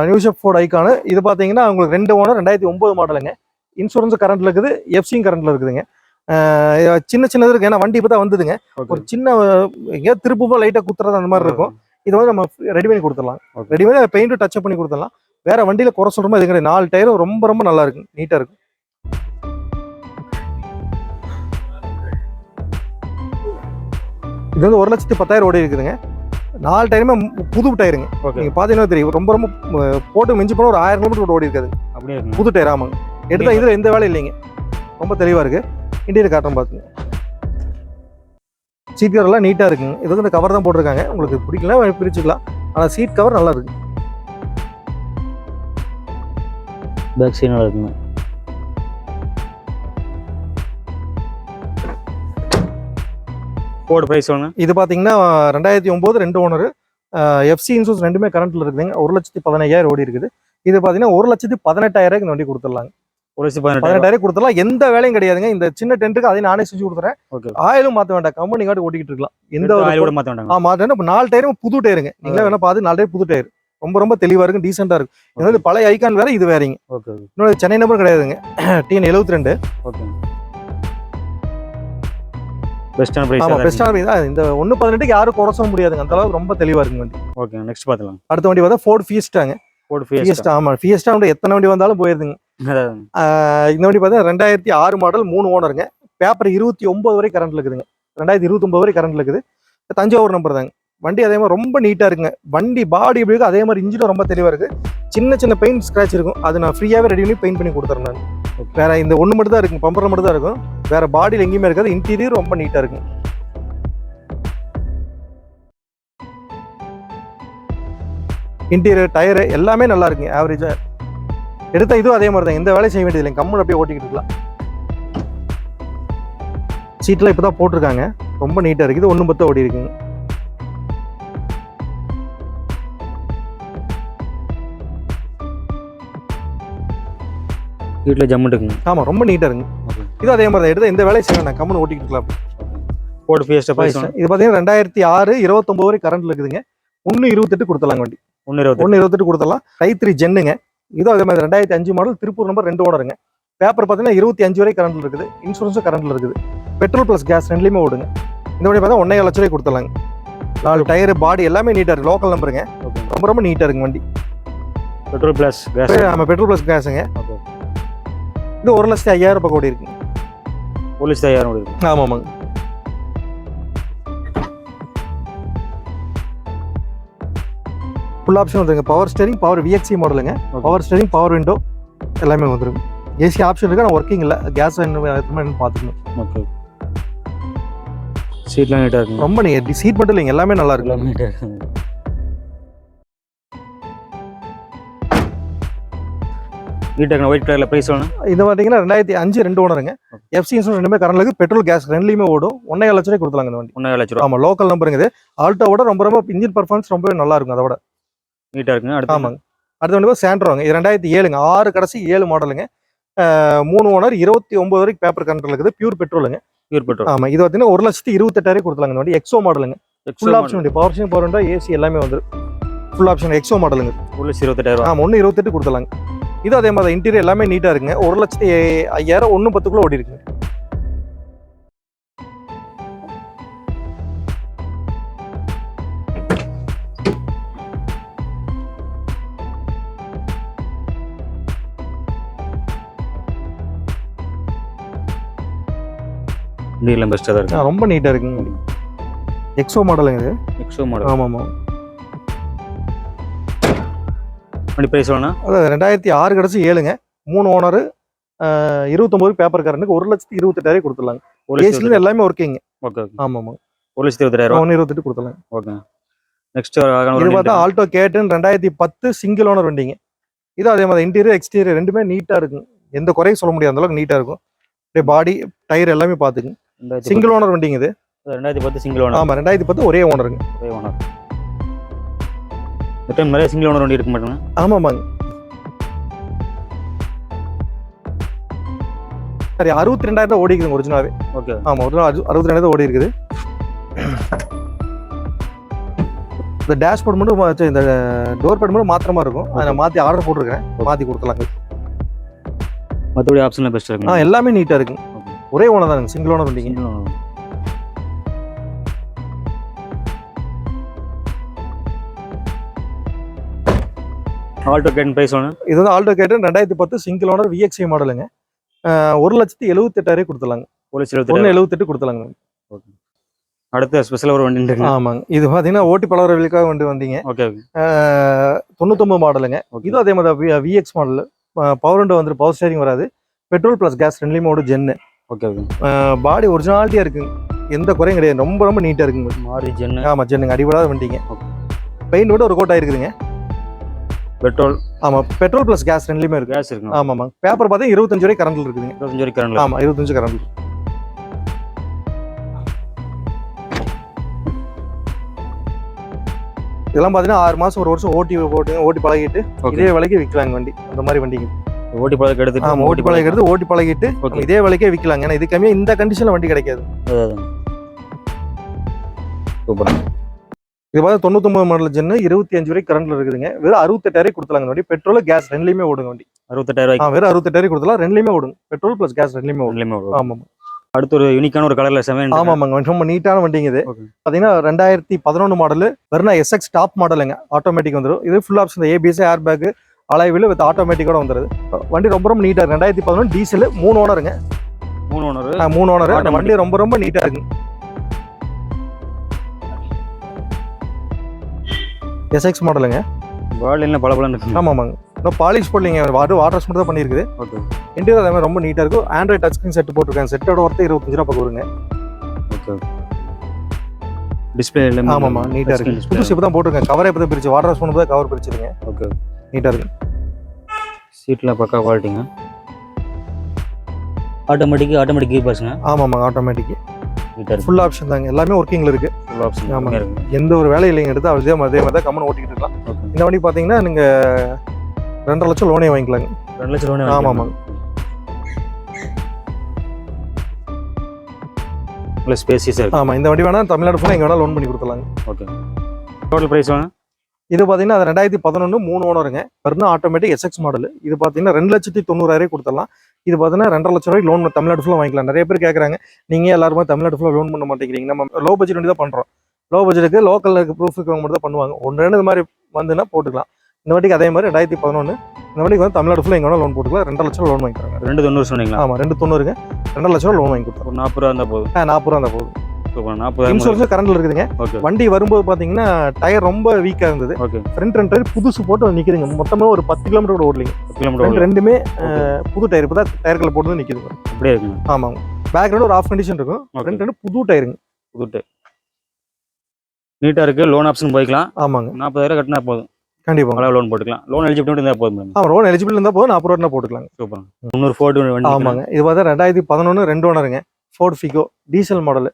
நியூ ஷேப் ஃபோர்டு ஐக்கானு இது பாத்தீங்கன்னா உங்களுக்கு ரெண்டு ஓனர் ரெண்டாயிரத்தி ஒன்பது மாடலுங்க இன்சூரன்ஸ் கரண்ட்ல இருக்குது எஃப்சியும் கரண்ட்ல இருக்குதுங்க. சின்ன சின்னது இருக்கு. ஏன்னா வண்டி இப்போ தான் வந்ததுங்க ஒரு சின்ன எங்கேயாவது திருப்பும்போது லைட்டா குத்துறது அந்த மாதிரி இருக்கும். இதை வந்து நம்ம ரெடி பண்ணி கொடுத்துடலாம். ரெடி பண்ணி பெயிண்ட் டச் பண்ணி கொடுத்துடலாம். வேற வண்டியில குறை சொல்ற மாதிரி கிடையாது. நாலு டயரும் ரொம்ப ரொம்ப நல்லா இருக்கு. நீட்டா இருக்கு. இது வந்து ஒரு லட்சத்தி பத்தாயிரம் ஓடி இருக்குதுங்க. நாலு டயருமே புது டயருங்க ஓகே. நீங்க பாத்தீங்கன்னா தெரியும். ரொம்ப ரொம்ப போட்டு மிஞ்சி போன ஒரு ஆயிரம் கிலோமீட்டர் ஓடி இருக்காது. புது டயர் ஆமாங்க. எடுத்தா இதுல எந்த வேலையும் இல்லைங்க. ரொம்ப தெளிவா இருக்கு. இன்டீரியர் காட்டம் பாத்துங்க. சீட் கவர் எல்லாம் நீட்டா இருக்குங்க. இது வந்து இந்த கவர் தான் போட்டிருக்காங்க. உங்களுக்கு பிடிக்கல பிரிச்சுக்கலாம். ஆனா சீட் கவர் நல்லா இருக்கு. பேக் சைடு நல்லா இருக்குங்க. ஃபோர்டு ப்ரைஸ் வேணுங்க இது பாத்தீங்கன்னா ரெண்டாயிரத்தி ஒன்பது ரெண்டு ஓனர் எஃப்சி இன்சூரன்ஸ் ரெண்டுமே கரண்ட்ல இருக்குதுங்க. ஒரு லட்சத்தி பதினையாயிரம் ஓடி இருக்குது. இது பாத்தீங்கன்னா ஒரு லட்சத்தி பதினெட்டாயிரம் இந்த வண்டி கொடுத்துடலாங்க. ஒரு லட்சத்தி பதினெட்டாயிரம் கொடுத்துடலாம். எந்த வேலையும் கிடையாதுங்க. இந்த சின்ன டென்ட்டுக்கு அதை நானே செஞ்சு கொடுத்துறேன். ஆயிலும் மாத்த வேண்டாம். கம்பெனி காட்டு ஓட்டிக்கிட்டு இருக்கலாம். எந்த ஆயில் கூட மாற்ற வேண்டாங்க. ஆ மாட்டேன் இப்போ நாலு டயரும் புது டயருங்க நீங்களே வேணா பார்த்து நாலு டயர் புது டயர் ரொம்ப ரொம்ப தெளிவா இருக்கும். டீசெண்டா இருக்கும். இது பழைய ஐகான் வேற இது வேறீங்க. ஓகே இன்னொரு சென்னை நம்பர் கிடையாதுங்க. டிஎன் எழுபத்தி ரெண்டு ஓகே. பெஸ்ட்டான ப்ரைஸ் ஆமா பெஸ்டான தான் இந்த ஒன்னு பதினெட்டுக்கு யாரும் குறை சொல்ல முடியாதுங்க. அந்த அளவுக்கு ரொம்ப தெளிவா இருக்கு வண்டி. ஓகே நெக்ஸ்ட் பார்த்துலாம் அடுத்த வண்டி பார்த்தா ஃபோர்ட் ஃபியஸ்டாங்க ஃபோர்டு ஃபேஸ் ஃபியஸ்டா ஆமா. ஃபியஸ்டா வந்து எத்தனை வண்டி வந்தாலும் போயிருதுங்க. இந்த வண்டி பார்த்தா ரெண்டாயிரத்தி ஆறு மாடல் மூணு ஓனருங்க பேப்பர் இருபத்தி ஒன்பது வரை கரண்ட்ல இருக்குதுங்க. ரெண்டாயிரத்தி இருபத்தி ஒன்பது வரை கரண்ட்ல இருக்குது. தஞ்சாவூர் நம்பர் தாங்க. வண்டி அதே மாதிரி ரொம்ப நீட்டாக இருக்குங்க. வண்டி பாடி எப்படி இருக்கு அதே மாதிரி இன்ஜினும் ரொம்ப தெளிவாக இருக்கு. சின்ன சின்ன பெயிண்ட் ஸ்க்ராட்ச் இருக்கும். அது நான் ஃப்ரீயாகவே ரெடி பண்ணி பெயிண்ட் பண்ணி கொடுத்துறேன் நான். வேற இந்த ஒன்று மட்டும் தான் இருக்கும் பம்பரில் மட்டும் தான் இருக்கும். வேற பாடியில் எங்கேயுமே இருக்காது. இன்டீரியர் ரொம்ப நீட்டாக இருக்கும் இன்டீரியர் டயரு எல்லாமே நல்லா இருக்குங்க. ஆவரேஜாக எடுத்த இதுவும் அதே மாதிரி தான் எந்த வேலையும் செய்ய வேண்டியது இல்லை கம்முன்னு அப்படியே ஓட்டிக்கிட்டு இருக்கலாம். சீட்லாம் இப்போ தான் போட்டிருக்காங்க. ரொம்ப நீட்டாக இருக்குது ஒன்று பத்து ஓடி இருக்குங்க. வீட்டில் ஜம்மு இருக்குங்க. ஆமாம் ரொம்ப நீட்டாக இருக்குங்க. இது அதே மாதிரி தான் எடுத்து எந்த வேலையும் செய்ய வேண்டாம் கம்முன்னு ஓட்டிக்கிட்டு இருக்கலாம். ஃபோர்டு ஃபியஸ்டா ப்ரைஸ் இது பார்த்தீங்கன்னா ரெண்டாயிரத்தி ஆறு இருபத்தொம்பது வரை கரண்ட் இருக்குதுங்க. ஒன்று இருபத்தெட்டு கொடுத்துலாங்க வண்டி. ஒன்று இருபது ஒன்று இருபத்தெட்டு கொடுத்துடலாம். டை த்ரீ ஜென்னுங்க. இதுவும் அதே மாதிரி ரெண்டாயிரத்தி அஞ்சு மாடல் திருப்பூர் நம்பர் ரெண்டு ஓனருங்க பேப்பர் பார்த்தீங்கன்னா இருபத்தி அஞ்சு வரை கரண்ட்ல இருக்குது. இன்சூரன்ஸும் கரண்ட்ல இருக்குது. பெட்ரோல் ப்ளஸ் கேஸ் ரெண்டுலையுமே ஓடுங்க. இந்த வண்டி பார்த்தா ஒன்றே லட்ச ரூபாய் கொடுத்துடலாங்க. நாலு டயர் பாடி எல்லாமே நீட்டாக இருக்கு. லோக்கல் நம்பருங்க ரொம்ப ரொம்ப நீட்டாக இருக்குங்க வண்டி. பெட்ரோல் ப்ளஸ் கேஸ் நம்ம பெட்ரோல் ப்ளஸ் கேஸுங்க இது ஒரு லட்சத்தி ஐயாயிரம் ரூபாய் கோடி இருக்குங்க போலீஸ் தயாரம் இருக்கு ஆமாம் ஆமாங்க. ஃபுல் ஆப்ஷன் வந்துருங்க. பவர் ஸ்டேரிங் பவர் விஎக்சி மாடலுங்க பவர் ஸ்டேரிங் பவர் விண்டோ எல்லாமே வந்துருங்க. ஏசி ஆப்ஷன் இருக்கு ஆனால் ஒர்க்கிங் இல்லை. கேஸ் என்ன பார்த்துக்கணும். ஓகே சீட்லாம் நீட்டாக இருக்குங்க ரொம்ப நீ சீட் மட்டும் இல்லைங்க எல்லாமே நல்லா இருக்கு நீட்டாக இருக்குங்க. நீட்டாக ஒயிட் கலரில் ப்ரைஸ் வேணும் இது பார்த்தீங்கன்னா ரெண்டாயிரத்தி அஞ்சு ரெண்டு ஓனருங்க எஃப்சி இன்சூரன்ஸ் ரெண்டுமே கரண்ட் பெட்ரோல் கேஸ் ரெண்டுலையுமே ஓடும். ஒன்றே லட்ச ரூபாய் கொடுத்துலாங்க இந்த வண்டி. ஒன்றரை லட்ச ரூபா. ஆமாம் லோக்கல் நம்பருங்க இது. ஆல்ட்டோவோட ரொம்ப ரொம்ப இன்ஜின் பர்ஃபார்மன்ஸ் ரொம்பவே நல்லா இருக்கும் அதோட. நீட்டாக இருக்குங்க. அடுத்து ஆமாங்க. அடுத்து வந்து சாண்ட்ரோங்க இது ரெண்டாயிரத்தி ஏழுங்க. ஆறு கடைசி ஏழு மாடலுங்க. மூணு ஓனர் இருபத்தி ஒன்பது வரைக்கும் பேப்பர் கண்ட்ரோல் இருக்குது. பியூர் பெட்ரோலுங்க பியூர் பெட்ரோல் ஆமா. இது பார்த்தீங்கன்னா ஒரு லட்சத்தி இருபத்தெட்டாயிரம் கொடுத்துலாங்க இந்த வண்டி எக்ஸோ மாடலுங்க. ஃபுல் ஆப்ஷன் வண்டி. Power steering power window AC எல்லாமே வந்துடும் ஃபுல் ஆப்ஷன் எக்ஸோ மாடலுங்க. ஒரு லட்சம் இருபத்தெட்டாயிரம் ரூபா. ஆமா. ஒன்று இருபத்தெட்டு கொடுத்துலாங்க இது அதே மாதிரி இன்டீரியர் எல்லாமே நீட்டா இருக்குங்க. ஒரு லட்சத்தி ஐயாயிரம் ஒன்று பத்துக்குள்ள ஓடி இருக்குங்க இண்டியெல்லாம் பெஸ்ட்டாக தான் ஆ, இருக்கு ரொம்ப நீட்டா இருக்குங்க. எக்ஸோ மாடலுங்க இது? எக்ஸோ மாடல் ஆமா ஆமா வண்டி ப்ரைஸ் வேணும் அதாவது ரெண்டாயிரத்தி ஆறு கடைசி ஏழுங்க. மூணு ஓனர் இருபத்தொம்பது பேப்பர் காரனுக்கு ஒரு லட்சத்தி இருபத்தெட்டாயிரம் கொடுத்துடலாங்க. ஏசில எல்லாமே ஒர்க்கிங் ஓகே ஓகே ஆமா ஆமா ஒரு லட்சத்தி இருபத்தாயிரம் ரூபா? ஒன்று இருபத்தெட்டு கொடுத்துடலாம் ஓகே நெக்ஸ்ட் இது பார்த்தா ஆல்டோ கேட்டன் ரெண்டாயிரத்தி பத்து சிங்கிள் ஓனர் வண்டிங்க. இது அதே மாதிரி இன்டீரியர் எக்ஸ்டீரியர் ரெண்டுமே நீட்டா இருக்கும் எந்த குறையும் சொல்ல முடியாது அந்த அளவுக்கு நீட்டா இருக்கும். அப்படியே பாடி டயர் எல்லாமே பாத்துக்குங்க சிங்கிள் ஓனர் வண்டிங்க இது? ரெண்டாயிரத்தி பத்து சிங்கிள் ஓனர் ஆமா ரெண்டாயிரத்தி பத்து ஒரே ஓனருங்க ஒரே ஓனர் இந்த டைம் நிறைய சிங்கிள் ஓனர் வண்டி இருக்க மாட்டேங்க ஆமா ஆமாங்க சரி அறுபத்தி ரெண்டாயிரம் ஓடி இருக்குதுங்க ஒரிஜினாவே ஓகே ஆமா ஒரிஜினல் அறுபத்தி ரெண்டாயிரம் ஓடி இருக்குது இந்த டேஷ்போர்ட் மட்டும் இந்த டோர் பேட் மட்டும் மாத்திரமா இருக்கும். அதை நான் மாத்தி ஆர்டர் போட்டிருக்கேன் மாத்தி கொடுத்துலாங்க மற்றபடி ஆப்ஷன்லாம் பெஸ்ட்டாக ஆ இருக்குங்க எல்லாமே நீட்டா இருக்குங்க. ஓகே ஒரே ஓனர் தானுங்க சிங்கிள் ஓனர் வண்டிங்க ஆல்டோ கேட்டன் ப்ரைஸ் வேணும் இது வந்து ஆல்டோ கேட்டன் ரெண்டாயிரத்தி பத்து சிங்கிள் ஓனர் விஎக்ஸ்ஐ மாடலுங்க ஒரு லட்சத்தி எழுபத்தெட்டாயிரம் கொடுத்துலாங்க ஒரு லட்சத்தி ஒன்று எழுபத்தெட்டு கொடுத்துலாங்க அடுத்த ஸ்பெஷலாக ஒரு வண்டி ஆமாங்க. இது பார்த்தீங்கன்னா ஓட்டி பலவர்களுக்காக வண்டி வந்தீங்க. Okay okay. தொண்ணூத்தொம்பது மாடலுங்க ஓகே. இதுவும் அதே மாதிரி விஎக்ஸ் மாடல் பவர் விண்டோ வந்து பவர் ஸ்டேரிங் வராது. பெட்ரோல் ப்ளஸ் கேஸ் ரெண்டுலேயுமே ஓடும் ஜென்னு ஓகே ஓகே பாடி ஒரிஜினாலிட்டியா இருக்குங்க எந்த குறையும் கிடையாது. ரொம்ப ரொம்ப நீட்டா இருக்குங்க மாறி ஜென்னு. ஆமா ஜென்னுங்க. அடிபடாத வண்டிங்க. பெயிண்ட் விட ஒரு கோட் ஆயிருக்குதுங்க. பெட்ரோல் ஆமா பெட்ரோல் ப்ளஸ் கேஸ் ரெண்டுலையுமே இருக்கு. கேஸ் இருக்குங்க. ஆமா ஆமாங்க பேப்பர் பார்த்தா இருபத்தஞ்சு வரை கரண்ட்ல இருக்குதுங்க. இருபத்தஞ்சு வரைக்கும் கரண்ட் ஆமா இருபத்தஞ்சு கரண்ட் இதெல்லாம் பார்த்தீங்கன்னா ஆறு மாசம் ஒரு வருஷம் ஓட்டி போட்டு ஓட்டி பழகிட்டு இதே விலைக்கு விற்கலாங்க வண்டி. அந்த மாதிரி வண்டிங்க. ஓட்டி பழக்கம் எடுத்துட்டு ஆமா ஓட்டி பழகிறது ஓட்டி பழகிட்டு இதே விலைக்கே விற்கலாங்க ஏன்னா இது கம்மியா இந்த கண்டிஷன்ல வண்டி கிடைக்காது. சூப்பர். இது பார்த்தா தொண்ணூத்தொம்பது மாடல் ஜென்னு இருபத்தி அஞ்சு வரைக்கும் கரண்ட்ல இருக்குதுங்க. வெறும் அறுபத்தெட்டாயிரம் கொடுத்துலாங்க வண்டி. பெட்ரோல் கேஸ் ரெண்டுலையுமே ஓடுங்க வண்டி. அறுபத்தெட்டாயிரம் வெறும் அறுபத்தெட்டாயிரம் கொடுத்தலாம் ரெண்டுலையுமே ஓடுங்க. பெட்ரோல் ப்ளஸ் கேஸ் ரெண்டுலையுமே ஓடும் ரூபாய்க்கு ஆமாம் அடுத்து ஒரு யூனிக்கான ஒரு கலர்ல செவன் ஆமாம் ஆமாங்க. ரொம்ப நீட்டான வண்டிங்க இது. Okay. பார்த்தீங்கன்னா ரெண்டாயிரத்தி பதினொன்று மாடல் வெறும் எஸ்எக்ஸ் டாப் மாடலுங்க ஆட்டோமேட்டிக் வந்துடும் இது full option ABS air bag alloy wheel with ஆட்டோமேட்டிக்கோட வந்துருது. வண்டி ரொம்ப ரொம்ப நீட்டாக இருக்கு. ரெண்டாயிரத்தி பதினொன்று டீசல் மூணு ஓனருங்க மூணு ஓனர் மூணு ஓனர் அந்த. வண்டி ரொம்ப ரொம்ப நீட்டாக இருக்குங்க எஸ்எக்ஸ் மாடலுங்க பாடியில் பல பலன்னு இருக்கு. ஆமாம் ஆமாங்க இன்னும் பாலிஷ் போடலைங்க வாட்டர் வாட்டர் மட்டும் தான் பண்ணியிருக்குது ஓகே இன்டீரியர் அதே மாதிரி ரொம்ப நீட்டாக இருக்கும் ஆண்ட்ராய்ட் டச் ஸ்க்ரீன் செட் போட்டிருக்காங்க. செட்டோட ஒருத்தர் இருபத்தஞ்சு ரூபா பக்கம் வருங்க. ஓகே டிஸ்பிளே எல்லாமே ஆமாம்மா நீட்டாக இருக்கு. புதுசு இப்போ தான் போட்டிருக்கேன் கவரே இப்போ தான் பிரிச்சு. வாட்டர் வாஷ் பண்ணும்போது கவர் பிரிச்சிருங்க. ஓகே நீட்டாக இருக்கு. சீட்லாம் பக்கா குவாலிட்டிங்க ஆட்டோமேட்டிக் ஆட்டோமேட்டிக் கீர் பாஸுங்க ஆமாம் ஆமாங்க ஆட்டோமேட்டிக் நீட்டாக ஃபுல் ஆப்ஷன் தாங்க. எல்லாமே ஒர்க்கிங்கில் இருக்கு. ஃபுல் ஆப்ஷன் ஆமாங்க. இருக்குங்க எந்த ஒரு வேலையும் இல்லைங்க எடுத்து அதே மாதிரி அதே மாதிரி தான் கம்மன் ஓட்டிக்கிட்டு இருக்கலாம். இந்த வண்டி பார்த்தீங்கன்னா நீங்கள் ரெண்டரை லட்சம் லோனே வாங்கிக்கலாங்க. ரெண்டு லட்சம் ரூபாய் ஆமாம், ஆமாங்க. இல்லை ஸ்பேசியஸாக இருக்கு. ஆமாம். இந்த வண்டி வேணால் தமிழ்நாடு ஃபுல்லாக எங்கே வேணால் லோன் பண்ணி கொடுத்துலாங்க ஓகே டோட்டல் ப்ரைஸ் வாங்க? இது பார்த்தீங்கன்னா அது ரெண்டாயிரத்தி பதினொன்று மூணு ஓனருங்க. வெறும் ஆட்டோமேட்டிக் எஸ்எக்ஸ் மாடல் இது பார்த்தீங்கன்னா ரெண்டு லட்சத்தி தொண்ணூறாயிரம் கொடுத்துடலாம். இது பார்த்தீங்கன்னா ரெண்டரை லட்ச ரூபாய்க்கு லோன் தமிழ்நாடு ஃபுல்லாக வாங்கிக்கலாம். நிறைய பேர் கேட்குறாங்க நீங்கள் எல்லாருமே தமிழ்நாடு ஃபுல்லாக லோன் பண்ண மாட்டேங்கிறீங்க? நம்ம லோ பட்ஜெட் வண்டி தான் பண்ணுறோம் லோ பட்ஜெட்டுக்கு லோக்கலில் இருக்க ப்ரூஃப் இருக்கிறவங்க மட்டும் தான் பண்ணுவாங்க. ஒன்று ரெண்டு இது மாதிரி வந்துன்னா போட்டுக்கலாம். இந்த வண்டிக்கு அதே மாதிரி ரெண்டாயிரத்தி பதினொன்று இந்த வண்டிக்கு வந்து தமிழ்நாடு ஃபுல்லாக எங்கே லோன் போட்டுக்கலாம். ரெண்டரை லட்சம் லோன் வாங்கிக்கிறாங்க ரெண்டு தொண்ணூறு சொன்னீங்களா? ஆமாம் ரெண்டு தொண்ணூறுங்க. ரெண்டரை லட்ச ரூபா லோன் வாங்கி கொடுத்தோம் நாற்பது ரூபா இருந்தால் போதும். ஆ நாற்பது ரூபா தான் போகுது சூப்பர் நாற்பது இன்சூரன்ஸ் கரண்டில் இருக்குதுங்க. வண்டி வரும்போது பார்த்தீங்கன்னா டயர் ரொம்ப வீக்காக இருந்தது. ஃப்ரண்ட் ரெண்டு டயர் புதுசு போட்டு நிற்குதுங்க மொத்தமாக ஒரு பத்து கிலோமீட்டர் கூட ஓடலிங்க. கிலோமீட்டர் ரெண்டு ரெண்டுமே புது டயர் இப்போ தான் டயர்களை போட்டு நிற்கிதுங்க அப்படியே இருக்குங்க. ஆமாங்க. பேக்ரவுண்ட் ஒரு ஆஃப் கண்டிஷன் இருக்கும். ஓகே ரெண்டு புது டயருங்க புதுட்டு நீட்டாக இருக்குது லோன் ஆப்ஷன் போய்க்கலாம். ஆமாங்க. நாற்பதாயிரம் கட்டினா போதும். கண்டிப்பாக லோன் போட்டுக்கலாம். லோன் எலிஜிபிலிட்டி இருந்தால் போதும் ஆமாம் லோன் எலிஜிபிள் இருந்தால் போதும். நாற்பது ரூபா போட்டுக்கலாங்க. சூப்பர். முந்நூறு ஃபோர்டு வண்டி ஆமாங்க. இது பார்த்தா ரெண்டாயிரத்தி பதினொன்று ரெண்டு ஓனருங்க. Ford Figo diesel model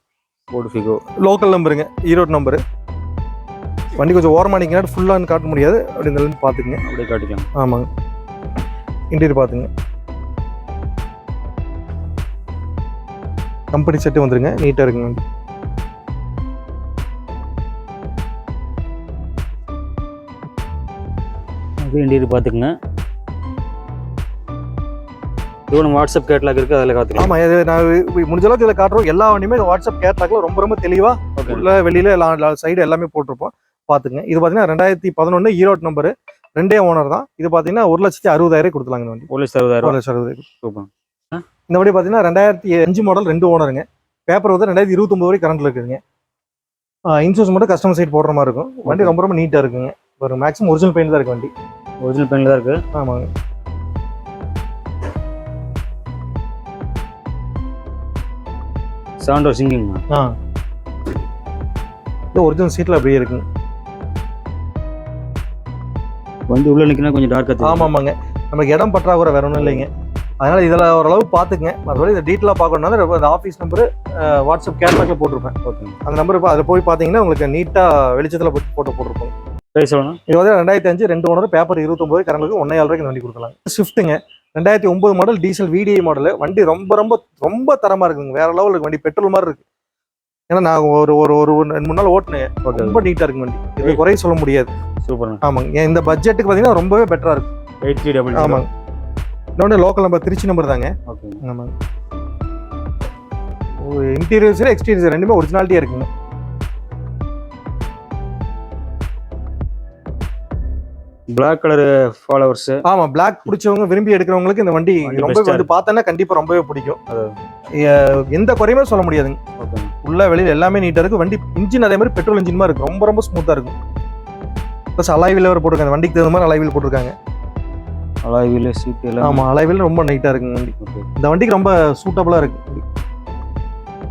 Ford Figo local நம்பருங்க Erode number வண்டி கொஞ்சம் ஓரமாக ஃபுல்லாக காட்ட முடியாது. அப்படி இந்த பார்த்துக்குங்க அப்படியே காட்டிக்கலாம். ஆமாங்க. இன்டீரியர் பார்த்துங்க கம்பெனி செட்டு வந்துருங்க. நீட்டாக இருக்குங்க. வண்டி இன்டீரியர் பார்த்துக்குங்க நம்ம வாட்ஸ்அப் கேட்லாக் இருக்குது அதில் காத்துக்கலாம் ஆமாம் இது நான் முடிஞ்ச அளவுக்கு இதில் காட்டுறோம். எல்லா வண்டியுமே வாட்ஸ்அப் கேட்லாக்ல ரொம்ப ரொம்ப தெளிவாக உள்ள வெளியில எல்லாம் சைடு எல்லாமே போட்டிருப்போம். பார்த்துங்க இது பார்த்தீங்கன்னா ரெண்டாயிரத்தி பதினொன்று ஈரோடு நம்பரு ரெண்டே ஓனர் தான். இது பார்த்தீங்கன்னா ஒரு லட்சத்தி அறுபதாயிரம் கொடுத்துலாங்க இந்த வண்டி. ஒரு லட்சத்து அறுபதாயிரம் ஒரு லட்சம் அறுபதாயிரம். இந்த வண்டி பார்த்தீங்கன்னா ரெண்டாயிரத்தி அஞ்சு மாடல் ரெண்டு ஓனருங்க பேப்பர் வந்து ரெண்டாயிரத்தி இருபத்தொம்பது வரைக்கும் கரண்ட்ல இருக்குதுங்க. இன்சூரன்ஸ் மட்டும் கஸ்டமர் சைட் போடுற மாதிரி இருக்கும். வண்டி ரொம்ப ரொம்ப நீட்டாக இருக்குங்க. ஒரு மேக்ஸிமம் ஒரிஜினல் பெயிண்ட் தான் இருக்கு வண்டி. ஒரிஜினல் பெயினில் தான் இருக்குது ஆமாங்க. செவன் டோர் சிங்கிங்மா ஆ. இது ஒரிஜினல் சீட்டில் அப்படியே இருக்குங்க வண்டி உள்ள நிற்கினா கொஞ்சம் டார்க்காக தெரியும். ஆமாம் ஆமாங்க நமக்கு இடம் பற்றாக்குறை வேற ஒன்றும் இல்லைங்க. அதனால இதில் ஓரளவு பார்த்துக்குங்க மற்றபடி இந்த டீட்டெயிலாக பார்க்கணும்னா இந்த ஆஃபீஸ் நம்பரு வாட்ஸ்அப் கேட்லாக்ல போட்டிருப்பேன். ஓகே அந்த நம்பர் இப்போ அதில் போய் பார்த்தீங்கன்னா உங்களுக்கு நீட்டாக வெளிச்சத்தில் போட்டு போட்டு போட்டிருப்போம். ப்ரைஸ் எவ்வளோ இது வந்து ரெண்டாயிரத்தி அஞ்சு ரெண்டு ஓனர் பேப்பர் இருபத்தொம்பது கரங்களுக்கு ஒன்றே ரூபாய்க்கு வண்டி கொடுக்கலாம். ஸ்விஃப்ட்டுங்க ரெண்டாயிரத்தி ஒன்பது மாடல் டீசல் விடிஐ மாடல் வண்டி ரொம்ப ரொம்ப ரொம்ப தரமாக இருக்குங்க. வேற லெவலில் இருக்கு வண்டி பெட்ரோல் மாதிரி இருக்கு. ஏன்னா நான் ஒரு ஒரு ஒரு ரெண்டு மூணு நாள் ஓட்டுனேன். ரொம்ப நீட்டாக இருக்கு வண்டி. இது குறைய சொல்ல முடியாது. சூப்பர்ண்ணா ஆமாங்க. இந்த பட்ஜெட்டுக்கு பார்த்தீங்கன்னா ரொம்பவே பெட்டராக இருக்கு. எயிட் த்ரீ டபுள் ஆமாங்க. இன்னொன்று லோக்கல் நம்பர் திருச்சி நம்பர் தாங்க. ஆமாங்க. இன்டீரியர் சரி எக்ஸ்டீரியர் சரி ரெண்டுமே ஒரிஜினாலிட்டியாக இருக்குங்க. பிளாக் கலர் ஃபாலோவர்ஸ் ஆமா பிளாக் பிடிச்சவங்க விரும்பி எடுக்கிறவங்களுக்கு இந்த வண்டி ரொம்ப வந்து பார்த்தோன்னா கண்டிப்பா ரொம்பவே பிடிக்கும். எந்த குறையுமே சொல்ல முடியாதுங்க. உள்ள வெளியில எல்லாமே நீட்டா இருக்கு. வண்டி இன்ஜின் அதே மாதிரி பெட்ரோல் இன்ஜின் மாதிரி இருக்கு. ரொம்ப ரொம்ப ஸ்மூத்தா இருக்கும். ப்ளஸ் அலாய்வில் வேறு போட்டிருக்காங்க. வண்டிக்கு தகுந்த மாதிரி அலாய்வில் போட்டிருக்காங்க. அலாய் வீல் சீட் எல்லாம். ஆமா அலாய்வில் ரொம்ப நீட்டா இருக்குங்க வண்டி. இந்த வண்டிக்கு ரொம்ப சூட்டபுளா இருக்கு.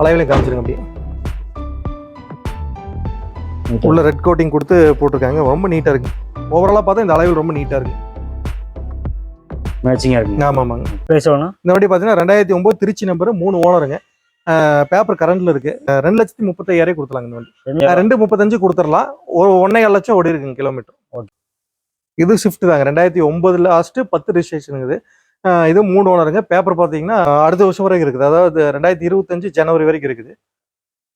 அலாய்வில் காமிச்சிருங்க அப்படியே. உள்ள ரெட் கோட்டிங் கொடுத்து போட்டிருக்காங்க. ரொம்ப நீட்டா இருக்கு. ஓவராலா பார்த்தா இந்த அலாய்வில் ரொம்ப நீட்டா இருக்கு. மேட்சிங்காக இருக்குங்க. ஆமா ஆமாங்க. இந்த வண்டி பார்த்தீங்கன்னா ரெண்டாயிரத்தி ஒன்பது திருச்சி நம்பர் மூணு ஓனருங்க பேப்பர் கரண்ட்ல இருக்கு. ரெண்டு லட்சத்தி முப்பத்தாயிரம் கொடுத்துலாங்க இந்த வண்டி ரெண்டு முப்பத்தஞ்சு கொடுத்துடலாம். ஒரு ஒன்னே லட்சம் ஓடி இருக்குங்க கிலோமீட்டர். இது ஷிஃப்ட் தாங்க. ரெண்டாயிரத்தி ஒன்பது லாஸ்ட் பத்து ரிஜிஸ்ட்ரேஷன் இருக்குது அஹ் இது மூணு ஓனருங்க பேப்பர் பார்த்தீங்கன்னா அடுத்த வருஷம் வரைக்கும் இருக்குது. அதாவது ரெண்டாயிரத்தி இருபத்தஞ்சு ஜனவரி வரைக்கும் இருக்குது.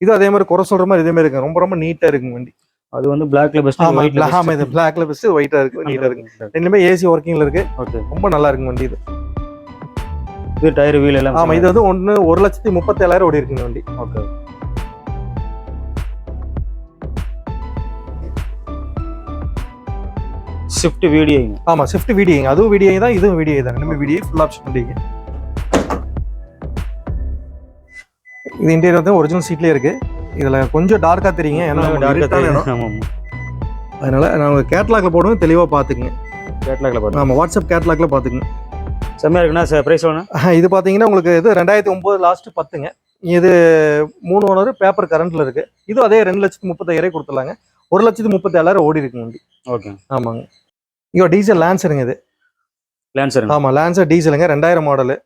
இது அதே மாதிரி குறை சொல்ற மாதிரி இதே மாதிரி இருக்கு ரொம்ப ரொம்ப நீட்டா இருக்குங்க வண்டி. அது வந்து பிளாக்ல பெஸ்ட் black- ஆமா இது பிளாக்ல பெஸ்ட் ஒயிட்டா இருக்கு நீட்டா இருக்கு. ரெண்டுமே ஏசி ஒர்க்கிங்ல இருக்கு. ஓகே ரொம்ப நல்லா இருக்குங்க வண்டி இது. இது டயர் வீல் எல்லாம் ஆமா இது வந்து ஒன்னு ஒரு லட்சத்தி முப்பத்தேழாயிரம் ஓடி இருக்குங்க வண்டி. ஓகே ஷிஃப்ட் வீடியோங்க ஆமா ஸ்விஃப்ட் வீடியோங்க அதுவும் வீடியோ தான் இதுவும் வீடியோ தான். ரெண்டுமே வீடியோ ஃபுல் ஆப்ஷன் வீடியோ இது. இன்டீரியர் வந்து ஒரிஜினல் சீட்லயே இருக்கு. இதுல கொஞ்சம் டார்க்கா தெரியுங்க ஏன்னா டார்க்காக. ஆமாம் அதனால நான் கேட்லாக்ல போடுவேன் தெளிவாக பார்த்துக்குங்க. கேட்லாக்ல பாருங்க நம்ம வாட்ஸ்அப் கேட்லாக்ல பார்த்துக்குங்க. செம்மையா இருக்குண்ணா சார் ப்ரைஸ் வேணும் இது பார்த்தீங்கன்னா உங்களுக்கு இது ரெண்டாயிரத்தி ஒம்பது லாஸ்ட் பத்துங்க. இது மூணு ஓனர் பேப்பர் கரண்ட்ல இருக்கு. இது அதே ரெண்டு லட்சத்து முப்பத்தாயிரம் கொடுத்துலாங்க ஒரு லட்சத்து முப்பத்தேழாயிரம் ஓடி இருக்குங்க வண்டி ஓகே. ஆமாங்க. இங்கே டீசல் லான்சருங்க இது. லேன்சர் ஆமாம் லான்சர் டீசலுங்க ரெண்டாயிரம் மாடலு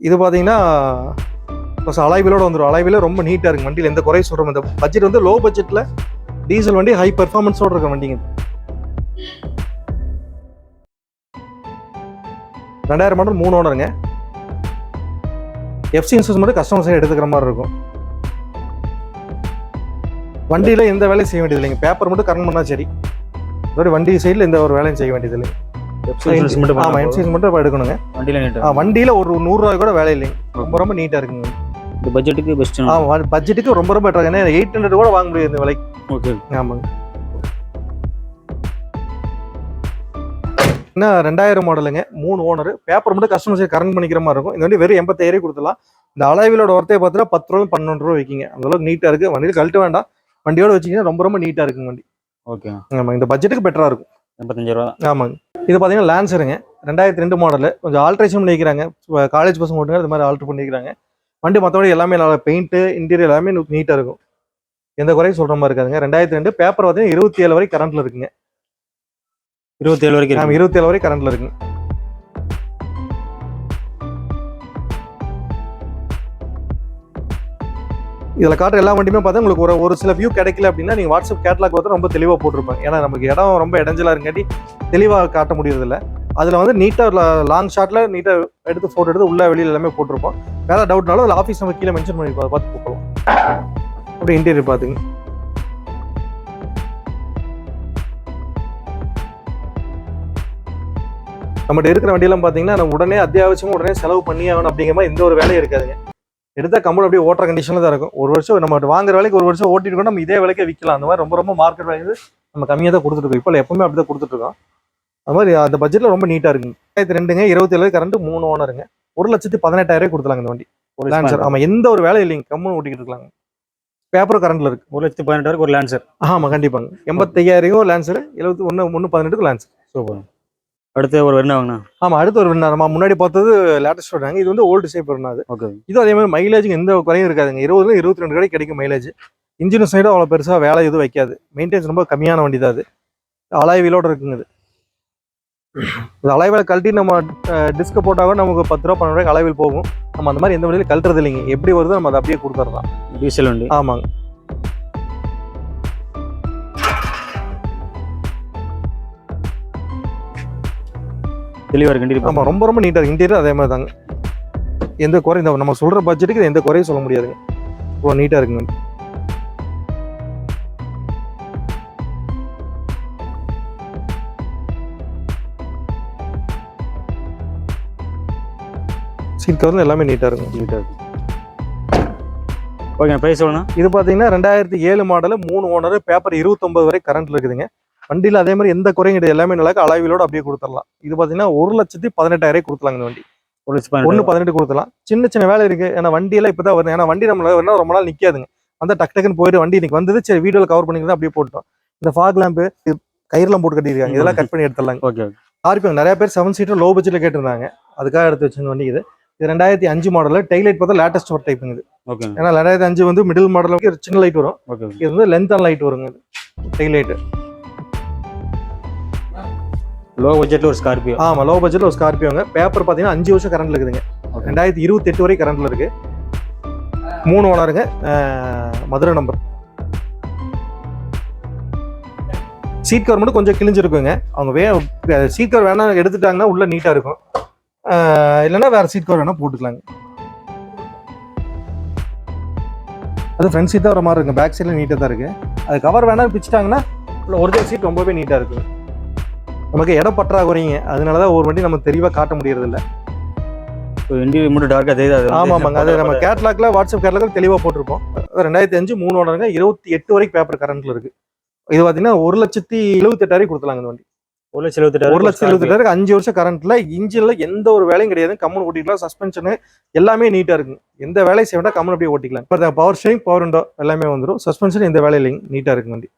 இது பார்த்தீங்கன்னா ப்ளஸ் அலைவிலோட வந்துடும் அலைவில ரொம்ப நீட்டாக இருக்கு வண்டியில். எந்த குறையும் சொல்கிறோம் இந்த பட்ஜெட் வந்து லோ பட்ஜெட்டில் டீசல் வண்டி ஹை பெர்ஃபார்மன்ஸோட இருக்க வண்டிங்க. ரெண்டாயிரம் மாடல் மூணு ஓனருங்க. எஃப்சி இன்சூரன்ஸ் மட்டும் கஸ்டமர் சைடு எடுத்துக்கிற மாதிரி இருக்கும். வண்டியில் எந்த வேலையும் செய்ய வேண்டியது இல்லைங்க. பேப்பர் மட்டும் கரண்ட் பண்ணால் சரி. அதோட வண்டி சைடில் எந்த ஒரு வேலையும் செய்ய வேண்டியது இல்லைங்க. இன்சூரன்ஸ் மட்டும் ஆமா பண்ணா போதும். இன்சூரன்ஸ் மட்டும் எடுக்கணுங்க. வண்டியில வண்டியில ஒரு நூறு ரூபாய் கூட வேலை இல்லைங்க. ரொம்ப ரொம்ப நீட்டா இருக்குங்க. இந்த பட்ஜெட்டுக்கு பெஸ்ட் ஆ பட்ஜெட்டுக்கு ரொம்ப ரொம்ப பெட்டர் ஏன்னா எயிட் ஹண்ட்ரட் கூட வாங்க முடியாது இந்த விலைக்கு. ஓகே ஆமாங்க. என்ன ரெண்டாயிரம் மாடலுங்க மூணு ஓனர் பேப்பர் மட்டும் கஸ்டமர் சைடு கரண்ட் பண்ணிக்கிற மாதிரி இருக்கும். இந்த வண்டி வெறும் எண்பத்தாயிரம் கொடுத்துலாம் இந்த அலைவிலோட ஒருத்தைய பார்த்தீங்கன்னா பத்து ரூபா பன்னெண்டு ரூபா வைக்கிங்க அந்த அளவுக்கு நீட்டா இருக்கு. வண்டியில் கழட்ட வேண்டாம். வண்டியோட வச்சிங்கன்னா ரொம்ப ரொம்ப நீட்டா இருக்குங்க வண்டி. ஓகே ஆமாங்க. இந்த பட்ஜெட்டுக்கு பெட்டரா இருக்கும். எண்பத்தஞ்சு ரூபா. ஆமாங்க. இது பார்த்தீங்கன்னா லான்சருங்க ரெண்டாயிரத்தி ரெண்டு மாடலு கொஞ்சம் ஆல்ட்ரேஷன் பண்ணிக்கிறாங்க. காலேஜ் பசங்க ஓட்டுங்க அது மாதிரி ஆல்ட்ரு பண்ணிக்கிறாங்க. வண்டி மற்றபடி எல்லாமே நல்லா பெயிண்ட்டு இன்டீரியர் எல்லாமே நீட்டாக இருக்கும். எந்த குறையும் சொல்கிற மாதிரி இருக்காதுங்க. ரெண்டாயிரத்தி ரெண்டு பேப்பர் பார்த்தீங்கன்னா இருபத்தி ஏழு வரை கரண்ட்ல இருக்குங்க. இருபத்தி ஏழு வரைக்கும். இருபத்தி ஏழு வரை கரண்ட்ல இருக்குங்க. இதில் காட்டுற எல்லா வண்டியுமே பார்த்தா உங்களுக்கு ஒரு ஒரு சில வியூ கிடைக்கல அப்படின்னா நீங்கள் வாட்ஸ்அப் கேட்லாக் பார்த்து ரொம்ப தெளிவாக போட்டிருப்பாங்க. ஏன்னா நமக்கு இடம் ரொம்ப இடைஞ்சலா இருங்காட்டி தெளிவாக காட்ட முடியறதில்ல. அதில் வந்து நீட்டாக லாங் ஷாட்டில் நீட்டாக எடுத்து ஃபோட்டோ எடுத்து உள்ள வெளியில் எல்லாமே போட்டிருப்போம். வேறு டவுட்னாலும் அதில் ஆஃபீஸ் நம்ம கீழே மென்ஷன் பண்ணி பா- பார்த்து போகலாம் அப்படி இன்டீரியர் பார்த்துங்க நம்மகிட்ட இருக்கிற வண்டியெல்லாம் பார்த்தீங்கன்னா நம்ம உடனே அத்தியாவசியமாக உடனே செலவு பண்ணி ஆகணும் அப்படிங்கிற மாதிரி எந்த ஒரு வேலையும் இருக்காதுங்க. எடுத்தால் கம்பெனி அப்படியே ஓட்டுற கண்டிஷனில் தான் இருக்கும். ஒரு வருஷம் நம்ம வாங்குற வேலைக்கு ஒரு வருஷம் ஓட்டிட்டு கூட நம்ம இதே விலைக்கே விற்கலாம் அந்த மாதிரி ரொம்ப ரொம்ப மார்க்கெட் வேல்யூ நம்ம கம்மியாக தான் கொடுத்துருக்கோம் இப்போ எப்பவுமே அப்படி தான் கொடுத்துட்ருக்கோம் அது மாதிரி அந்த பட்ஜெட்டில் ரொம்ப நீட்டாக இருக்குங்க. ரெண்டாயிரத்தி ரெண்டுங்க இருபத்தி ஏழு கரண்ட் மூணு ஓனருங்க ஒரு லட்சத்தி பதினெட்டாயிரம் கொடுத்துலாங்க இந்த வண்டி. ஒரு லான்சர் ஆமாம் எந்த ஒரு வேலையும் இல்லைங்க. கம்முன்னு ஓட்டிக்கிட்டு இருக்கலாம் பேப்பர் கரண்ட்ல இருக்கு. ஒரு லட்சத்தி பதினெட்டு வரைக்கும் ஒரு லேன்சர் ஆமாம் கண்டிப்பாங்க. எண்பத்தையாயிரம் லான்சர் எழுபத்தி ஒன்று ஒன்று பதினெட்டுக்கு லான்சர் சூப்பர் அடுத்து ஒரு என்ன வாங்கண்ணா. ஆமாம் அடுத்து ஒரு நம்ம முன்னாடி பார்த்தது லேட்டஸ்ட் வராங்க இது வந்து ஓல்டு ஷேப் வருது ஓகே இது அதே மாதிரி மைலேஜுக்கு எந்த குறையும் இருக்காதுங்க. இருபதுல இருபத்தி ரெண்டு கடை கிடைக்கும் மைலேஜ் இன்ஜின் சைடும் அவ்வளோ பெருசாக வேலை எதுவும் வைக்காது. மெயின்டெனன்ஸ் ரொம்ப கம்மியான வண்டி தான் அது. அலாய் வீலோட இருக்குங்க இது அலைவில் கழட்டி நம்ம டிஸ்க் போட்டாலும் நமக்கு பத்து ரூபா பன்னெண்டு ரூபாய்க்கு அலைவில் போகும். நம்ம அந்த மாதிரி எந்த வழியிலும் கழட்டுறது இல்லைங்க. எப்படி வருதோ நம்ம அதை அப்படியே கொடுத்துறதான் டீசல் வண்டி. ஆமாங்க. தெளிவா இருக்கு வண்டி ஆமாம் ரொம்ப ரொம்ப நீட்டாக இருக்கு. இன்டீரியர் அதே மாதிரி தாங்க எந்த குறை இந்த நம்ம சொல்கிற பட்ஜெட்டுக்கு எந்த குறையும் சொல்ல முடியாதுங்க. ரொம்ப நீட்டாக இருக்குங்க. சீட் கவர் எல்லாமே நீட்டாக இருக்கும். நீட்டா இருக்கு ஓகே ப்ரைஸ் எவ்வளோண்ணா? இது பார்த்தீங்கன்னா ரெண்டாயிரத்தி ஏழு மாடலு மூணு ஓனர் பேப்பர் இருபத்தொம்பது வரை கரண்ட்ல இருக்குதுங்க. வண்டியில் அதே மாதிரி எந்த குறையும் கிடையாது. எல்லாமே நல்லா அளவிலோட அப்படியே கொடுத்துடலாம். இது பார்த்தீங்கன்னா ஒரு லட்சத்தி பதினெட்டாயிரம் கொடுத்துலாங்க இந்த வண்டி. ஒன்று பதினெட்டு கொடுத்துலாம் சின்ன சின்ன வேலை இருக்கு. ஏன்னா வண்டியெல்லாம் இப்போ தான் வருது. ஏன்னா வண்டி நம்மள ரொம்ப நாள் நிற்காதுங்க வந்தால் டக் டக்குன்னு போயிட்டு வண்டி இன்னைக்கு வந்தது சரி வீடியோவில் கவர் பண்ணிக்கலாம் அப்படியே போட்டோம் இந்த ஃபாக் லேம்பு கயிறுலாம் போட்டு கட்டியிருக்காங்க. இதெல்லாம் கட் பண்ணி எடுத்துடலாங்க. ஓகே ஓகே ஆர்பிஎம் நிறைய பேர் செவன் சீட்டர் லோ பட்ஜெட்டில் கேட்டிருந்தாங்க. அதுக்காக எடுத்து வச்சிருந்த வண்டி இது. இது ரெண்டாயிரத்தி அஞ்சு மாடல் டைலைட் பார்த்தா லேட்டஸ்ட் ஒரு டைப்புங்க இது. ஓகே ஏன்னா ரெண்டாயிரத்தி அஞ்சு வந்து மிடில் மாடலுக்கு சின்ன லைட் வரும். ஓகே இது வந்து லென்த் அண்ட் லைட் வருங்க. டைலைட் லோ பட்ஜெட்ல ஒரு ஸ்கார்பியோ ஆமாம் லோ பட்ஜெட்டில் ஒரு ஸ்கார்பியோங்க பேப்பர் பார்த்தீங்கன்னா அஞ்சு வருஷம் கரண்ட்ல இருக்குதுங்க. ரெண்டாயிரத்தி இருபத்தெட்டு வரை கரண்ட்ல இருக்கு. மூணு ஓனருங்க மதுரை நம்பர் சீட் கவர் மட்டும் கொஞ்சம் கிழிஞ்சிருக்குங்க. அவங்க வே சீட் கவர் வேணா எடுத்துட்டாங்கன்னா உள்ள நீட்டா இருக்கும். இல்லைன்னா வேற சீட் கவர் வேணா போட்டுக்கலாங்க. அது ஃப்ரண்ட் சீட் தான் வர மாதிரி இருக்குங்க பேக் சைடில் நீட்டாக தான் இருக்கு. அது கவர் வேணா பிச்சுட்டாங்கன்னா உள்ள ஒரிஜினல் சீட் ரொம்பவே நீட்டாக இருக்கு. நமக்கு இடம் பற்றாக்குறைங்க. அதனால தான் ஒரு வண்டி நம்ம தெளிவாக காட்ட முடியறது இல்ல வண்டி மட்டும் டார்க்கா தெரியுது? அது வந்து ஆமா ஆமாங்க. அது நம்ம கேட்லாக்ல வாட்ஸ்அப் கேட்லாக்ல தெளிவா போட்டிருப்போம். ரெண்டாயிரத்தி அஞ்சு மூணு ஓனருங்க. இருபத்தி எட்டு வரைக்கும் பேப்பர் கரண்ட்ல இருக்கு. இது பாத்தீங்கன்னா ஒரு லட்சத்தி எழுபத்தெட்டாயிரம் கொடுத்துலாங்க இந்த வண்டி. ஒரு லட்சம் எழுபத்தெட்டாயிரம் ஒரு லட்சத்தி எழுபத்தெட்டாயிரம் அஞ்சு வருஷம் கரண்ட்ல இன்ஜின்ல எந்த ஒரு வேலையும் கிடையாது. கம்மன் ஓட்டிக்கலாம் சஸ்பென்ஷனு எல்லாமே நீட்டா இருக்கு எந்த வேலையும் செய்ய வேண்டாம் கம்மன் அப்படியே ஓட்டிக்கலாம். பவர் ஸ்டேரிங் பவர் விண்டோ எல்லாமே வந்துடும் சஸ்பென்ஷன் எந்த இல்லைங்க நீட்டா இருக்கு வண்டி.